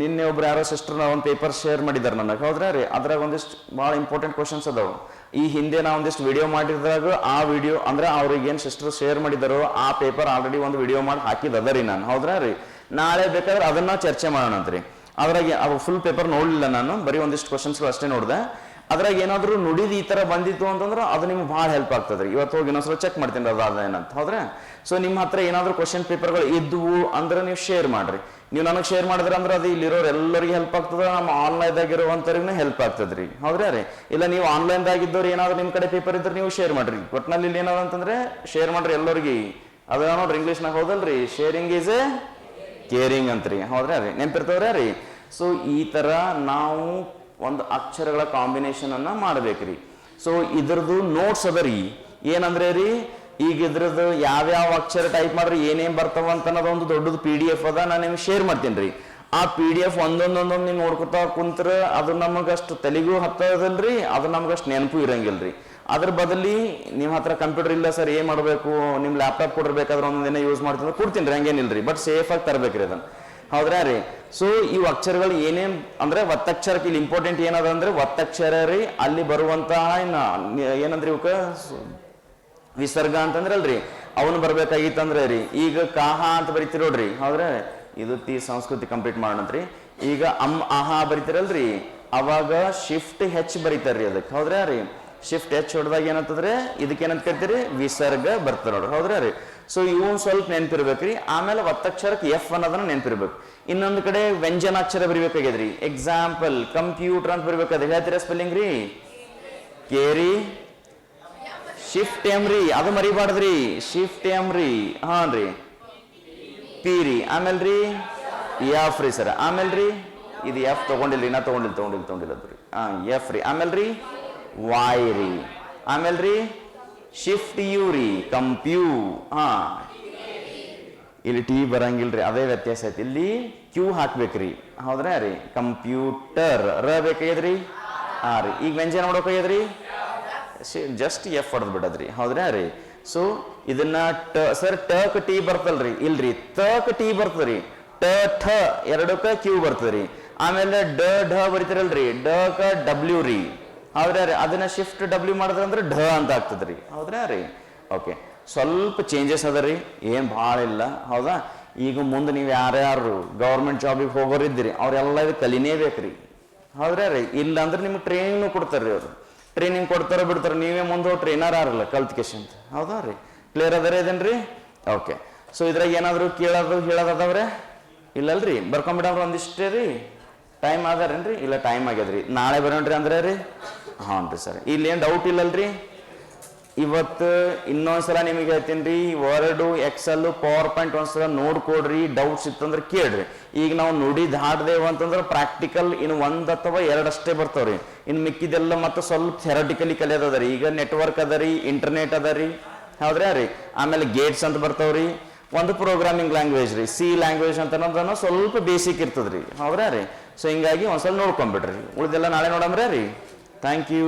ನಿನ್ನೆ ಒಬ್ರು ಯಾರೋ ಸಿಸ್ಟರ್ನ ಒಂದು ಪೇಪರ್ ಶೇರ್ ಮಾಡಿದಾರೆ ನನಗೆ. ಹೌದ್ರಾ ರೀ? ಅದ್ರಾಗ ಒಂದಿಷ್ಟು ಭಾಳ ಇಂಪಾರ್ಟೆಂಟ್ ಕ್ವಶನ್ಸ್ ಅದಾವ. ಈ ಹಿಂದೆ ನಾ ಒಂದಿಷ್ಟು ವಿಡಿಯೋ ಮಾಡಿದಾಗ ಆ ವಿಡಿಯೋ ಅಂದ್ರೆ ಅವ್ರಿಗೆ ಏನು ಸಿಸ್ಟರ್ ಶೇರ್ ಮಾಡಿದಾರೋ ಆ ಪೇಪರ್ ಆಲ್ರೆಡಿ ಒಂದು ವಿಡಿಯೋ ಮಾಡಿ ಹಾಕಿದ ರೀ ನಾನು. ಹೌದ್ರಾ ರೀ? ನಾಳೆ ಬೇಕಾದ್ರೆ ಅದನ್ನ ಚರ್ಚೆ ಮಾಡೋಣ ಅಂತ್ರಿ ಅದ್ರಾಗ ಅವ್ರು ಫುಲ್ ಪೇಪರ್ ನೋಡಲಿಲ್ಲ ನಾನು, ಬರೀ ಒಂದಿಷ್ಟು ಕ್ವಶನ್ಸ್ಗಳು ಅಷ್ಟೇ ನೋಡಿದೆ. ಅದ್ರಾಗ ಏನಾದರೂ ನುಡಿದು ಈ ಥರ ಬಂದಿತ್ತು ಅಂತಂದ್ರೆ ಅದು ನಿಮ್ಗೆ ಭಾಳ ಹೆಲ್ಪ್ ಆಗ್ತದೆ ರೀ. ಇವತ್ತು ಹೋಗಿ ಇನ್ನೊಂದ್ಸಲ ಚೆಕ್ ಮಾಡ್ತೀನಿ ಅದು ಅದೇನಂತ ಹೌದ್ರೆ? ಸೊ ನಿಮ್ಮ ಹತ್ರ ಏನಾದರೂ ಕ್ವಶನ್ ಪೇಪರ್ಗಳು ಇದ್ವು ಅಂದ್ರೆ ನೀವು ಶೇರ್ ಮಾಡ್ರಿ. ನೀವು ನನಗೆ ಶೇರ್ ಮಾಡಿದ್ರೆ ಅಂದ್ರೆ ಅದು ಇಲ್ಲಿರೋರು ಎಲ್ಲರಿಗೂ ಹೆಲ್ಪ್ ಆಗ್ತದೆ, ನಮ್ಮ ಆನ್ಲೈನ್ದಾಗ ಇರುವಂಥವ್ರಿಗೂ ಹೆಲ್ಪ್ ಆಗ್ತದೆ ರೀ ಹೌದ್ರಾ ರೀ ಇಲ್ಲ ನೀವು ಆನ್ಲೈನ್ದಾಗ ಇದ್ದವ್ರು ಏನಾದ್ರು ನಿಮ್ಮ ಕಡೆ ಪೇಪರ್ ಇದ್ರೆ ನೀವು ಶೇರ್ ಮಾಡ್ರಿ. ಒಟ್ನಲ್ಲಿ ಇಲ್ಲಿ ಏನಾದ್ರು ಅಂತಂದ್ರೆ ಶೇರ್ ಮಾಡ್ರಿ ಎಲ್ಲರಿಗೆ. ಅದ ನೋಡ್ರಿ ಇಂಗ್ಲೀಷ್ನಾಗ ಹೌದಲ್ರಿ? ಶೇರಿಂಗ್ ಈಸ್ ಎ ಕೇರಿಂಗ್ ಅಂತ್ರಿ. ಹೌದ್ರಾ ರೀ ನೆನ್ಪಿರ್ತವ್ರ ರೀ ಸೊ ಈ ತರ ನಾವು ಒಂದು ಅಕ್ಷರಗಳ ಕಾಂಬಿನೇಷನ್ ಅನ್ನ ಮಾಡ್ಬೇಕ್ರಿ. ಸೊ ಇದ್ರದ್ದು ನೋಟ್ಸ್ ಅದ ರೀ ಏನಂದ್ರೆ ರೀ ಈಗ ಇದ್ರದ್ದು ಯಾವ್ಯಾವ ಅಕ್ಷರ ಟೈಪ್ ಮಾಡ್ರಿ ಏನೇನ್ ಬರ್ತಾವ ಅಂತ ಅನ್ನೋದೊಂದು ದೊಡ್ಡದು ಪಿ ಡಿ ಎಫ್ ಅದ, ನಾನು ನಿಮ್ಗೆ ಶೇರ್ ಮಾಡ್ತೀನಿ ರೀ. ಆ ಪಿ ಡಿ ಎಫ್ ಒಂದೊಂದೊಂದೊಂದು ನೀವು ನೋಡ್ಕೊತಾ ಕುಂತ್ರ ಅದು ನಮಗಷ್ಟು ತೆಲಿಗೂ ಹತ್ತದಲ್ರಿ, ಅದು ನಮ್ಗಷ್ಟು ನೆನಪು ಇರಂಗಿಲ್ರಿ. ಅದ್ರ ಬದಲಿ ನಿಮ್ಮ ಹತ್ರ ಕಂಪ್ಯೂಟರ್ ಇಲ್ಲ ಸರ್, ಏನ್ ಮಾಡಬೇಕು? ನಿಮ್ಮ ಲ್ಯಾಪ್ಟಾಪ್ ಕೊಡಿರ್ಬೇಕಾದ್ರೆ ಒಂದೊಂದಿನ ಯೂಸ್ ಮಾಡ್ತೀನಿ ಕೊಡ್ತೀನಿ ರೀ ಹಂಗೇನಿಲ್ಲ ರೀ ಬಟ್ ಸೇಫ್ ಆಗಿ ತರಬೇಕ್ರಿ ಅದನ್ನ. ಹೌದ್ರಾ ರೀ? ಸೊ ಈ ಅಕ್ಷರಗಳು ಏನೇನ್ ಅಂದ್ರೆ ಒತ್ತಕ್ಷರಕ್ಕೆ ಇಲ್ಲಿ ಇಂಪಾರ್ಟೆಂಟ್ ಏನದ ಅಂದ್ರೆ ಒತ್ತಕ್ಷರ ರೀ, ಅಲ್ಲಿ ಬರುವಂತಹ ಏನಂದ್ರೆ ಇವಕ್ಕೆ ವಿಸರ್ಗ ಅಂತಂದ್ರಲ್ರಿ. ಅವನು ಬರ್ಬೇಕಾಗಿತ್ತಂದ್ರೆ ರೀ. ಈಗ ಕಾಹ ಅಂತ ಬರಿತೀರಿ ನೋಡ್ರಿ. ಹೌದ್ರೆ? ಇದು ತಿ ಸಂಸ್ಕೃತಿ ಕಂಪ್ಲೀಟ್ ಮಾಡೋಣಂತ್ರಿ. ಈಗ ಅಮ್ ಆಹಾ ಬರಿತೀರಲ್ರಿ. ಅವಾಗ ಶಿಫ್ಟ್ ಹೆಚ್ ಬರೀತಾರ್ರಿ ಅದಕ್ಕೆ. ಹೌದ್ರ ರೀ? ಶಿಫ್ಟ್ ಹೆಚ್ ಹೊಡೆದಾಗ ಏನಂತಂದ್ರೆ ಇದಕ್ಕೆ ಏನಂತ ಕರಿತೀರಿ? ವಿಸರ್ಗ ಬರ್ತದೆ ನೋಡ್ರಿ. ಹೌದ್ರ ರೀ? ಸೊ ಇವು ಸ್ವಲ್ಪ ನೆನ್ಪಿರ್ಬೇಕ್ರಿ ಆಮೇಲೆ ಒತ್ತಕ್ಷರಕ್ಕೆ ಎಫ್ ಅನ್ನೋದನ್ನ ನೆನ್ಪಿರ್ಬೇಕು. ಇನ್ನೊಂದು ಕಡೆ ವ್ಯಂಜನಾಕ್ಷರ ಬರಿಬೇಕಾಗ್ಯದ್ರಿ. ಎಕ್ಸಾಂಪಲ್ ಕಂಪ್ಯೂಟರ್ ಅಂತ ಬರಿಬೇಕಾದ್ರೆ ಹೇಳ್ತೀರಾ ಸ್ಪೆಲ್ಲಿಂಗ್ ರೀ? ಕೇರಿ ಶಿಫ್ಟ್ ಎಂ ರೀ, ಅದು ಮರಿಬಾರ್ದ್ರಿ. ಶಿಫ್ಟ್ ಎಂ ರೀ ಹಾನ್ ರೀ. ಪಿ ರೀ, ಆಮೇಲೆ ರೀ ಎಫ್ ರೀ ಸರ್. ಆಮೇಲೆ ರೀ, ಇದು ಎಫ್ ತಗೊಂಡಿಲ್ರಿ ನಾ ತಗೊಂಡಿಲ್ಲ ತಗೊಂಡಿಲ್ಲ ತಗೊಂಡಿಲ್ಲ ಅದು ರೀ. ಹಾಂ ಎಫ್ ರೀ. ಆಮೇಲೆ ರೀ ವಾಯ್ ರೀ. ಆಮೇಲೆ ರೀ ಶಿಫ್ಟ್ ಯು ರೀ ಕಂಪ್ಯೂ ಹಾ. ಇಲ್ಲಿ ಟಿ ರೀ, ಅದೇ ವ್ಯತ್ಯಾಸ ಐತಿ. ಇಲ್ಲಿ ಕ್ಯೂ ಹಾಕ್ಬೇಕ್ರಿ ಹೌದ್ರಾ ರೀ? ಕಂಪ್ಯೂಟರ್ ರ ಬೇಕಾಗ್ಯದ್ರಿ ಹಾ ರೀ. ಈಗ ವ್ಯಂಜನ ಮಾಡೋಕಾಗ್ಯದ್ರಿ ಜಸ್ಟ್ ಎಫ್ ಹೊಡೆದು ಬಿಡದ್ರಿ. ಹೌದ್ರಾ ರೀ? ಸೊ ಇದನ್ನ ಟ, ಸರ್ ಟಕ್ ಟಿ ಬರ್ತಲ್ರಿ. ಇಲ್ರಿ ತಕ್ ಟಿ ಬರ್ತದ್ರಿ. ಟ, ಠ ಎರಡಕ್ಕ ಕ್ಯೂ ಬರ್ತದ್ರಿ. ಆಮೇಲೆ ಡ, ಢ ಬರಿತಿರಲ್ರಿ. ಡ ಕ ಡಬ್ಲ್ಯೂ ರೀ. ಹೌದ್ರಾ ರೀ? ಅದನ್ನ ಶಿಫ್ಟ್ ಡಬ್ಲ್ಯೂ ಮಾಡಿದ್ರಂದ್ರೆ ಢ ಅಂತ ಆಗ್ತದ್ರಿ. ಹೌದ್ರಾ ರೀ? ಓಕೆ ಸ್ವಲ್ಪ ಚೇಂಜಸ್ ಅದ ರೀ. ಏನ್ ಭಾಳ ಇಲ್ಲ. ಹೌದಾ? ಈಗ ಮುಂದೆ ನೀವು ಯಾರ್ಯಾರು ಗೌರ್ಮೆಂಟ್ ಜಾಬಿಗೆ ಹೋಗೋರಿದ್ದೀರಿ, ಅವರೆಲ್ಲ ಇದು ಕಲಿನೇಬೇಕ್ರಿ ಹೌದ್ರಾ ರೀ? ಇಲ್ಲ ಅಂದ್ರೆ ನಿಮ್ಗೆ ಟ್ರೈನಿಂಗ್ನು ಕೊಡ್ತಾರ್ರಿ ಅವರು. ಟ್ರೈನಿಂಗ್ ಕೊಡ್ತಾರೋ ಬಿಡ್ತಾರ, ನೀವೇ ಮುಂದೆ ಟ್ರೈನರ್ ಆರಲ್ಲ ಕಲ್ತ್ಕೇಶ್ ಅಂತ. ಹೌದಾ ರೀ? ಕ್ಲಿಯರ್ ಅದರ ಇದೇನ್ರಿ? ಓಕೆ ಸೊ ಇದ್ರಾಗ ಏನಾದರೂ ಕೇಳೋದು, ಹೇಳೋದವ್ರೆ? ಇಲ್ಲಲ್ರಿ? ಬರ್ಕೊಂಬಿಡವ್ರ ಒಂದಿಷ್ಟೇ ರೀ. ಟೈಮ್ ಆದಾರೇನ್ರಿ ಇಲ್ಲ ಟೈಮ್ ಆಗ್ಯದ್ರಿ. ನಾಳೆ ಬರೋಣ್ರಿ ಅಂದ್ರೆ ರೀ? ಹಾಂ ರೀ ಸರ್. ಇಲ್ಲಿ ಏನು ಡೌಟ್ ಇಲ್ಲಲ್ರಿ? ಇವತ್ತು ಇನ್ನೊಂದ್ಸಲ ನಿಮಗೆ ಹೇಳ್ತೀನಿ ರೀ ವರ್ಡು ಎಕ್ಸೆಲ್ ಪವರ್ ಪಾಯಿಂಟ್ ಒಂದ್ಸಲ ನೋಡ್ಕೊಡ್ರಿ ಡೌಟ್ಸ್ ಇತ್ತಂದ್ರೆ ಕೇಳ್ರಿ. ಈಗ ನಾವು ನುಡಿ ದಾಟ್ದೇವು ಅಂತಂದ್ರೆ ಪ್ರಾಕ್ಟಿಕಲ್ ಇನ್ನು ಒಂದ್ ಅಥವಾ ಎರಡಷ್ಟೇ ಬರ್ತಾವ್ರಿ ಇನ್ನು ಮಿಕ್ಕಿದೆಲ್ಲ ಮತ್ತೆ ಸ್ವಲ್ಪ ಥೆರಟಿಕಲಿ ಕಲಿಯೋದದ ರೀ. ಈಗ ನೆಟ್ವರ್ಕ್ ಅದ ರೀ ಇಂಟರ್ನೆಟ್ ಅದ ರೀ. ಹೌದ್ರಿ ರೀ? ಆಮೇಲೆ ಗೇಟ್ಸ್ ಅಂತ ಬರ್ತಾವ್ರಿ ಒಂದು ಪ್ರೋಗ್ರಾಮಿಂಗ್ ಲ್ಯಾಂಗ್ವೇಜ್ ರೀ. ಸಿ ಲ್ಯಾಂಗ್ವೇಜ್ ಅಂತ ಸ್ವಲ್ಪ ಬೇಸಿಕ್ ಇರ್ತದ್ರಿ. ಹೌದ್ರಾ ರೀ? ಸೊ ಹಿಂಗಾಗಿ ಒಂದ್ಸಲ ನೋಡ್ಕೊಂಬಿಡ್ರಿ. ಉಳಿದೆಲ್ಲ ನಾಳೆ ನೋಡಮ್ರಿ ರೀ ಥ್ಯಾಂಕ್ ಯು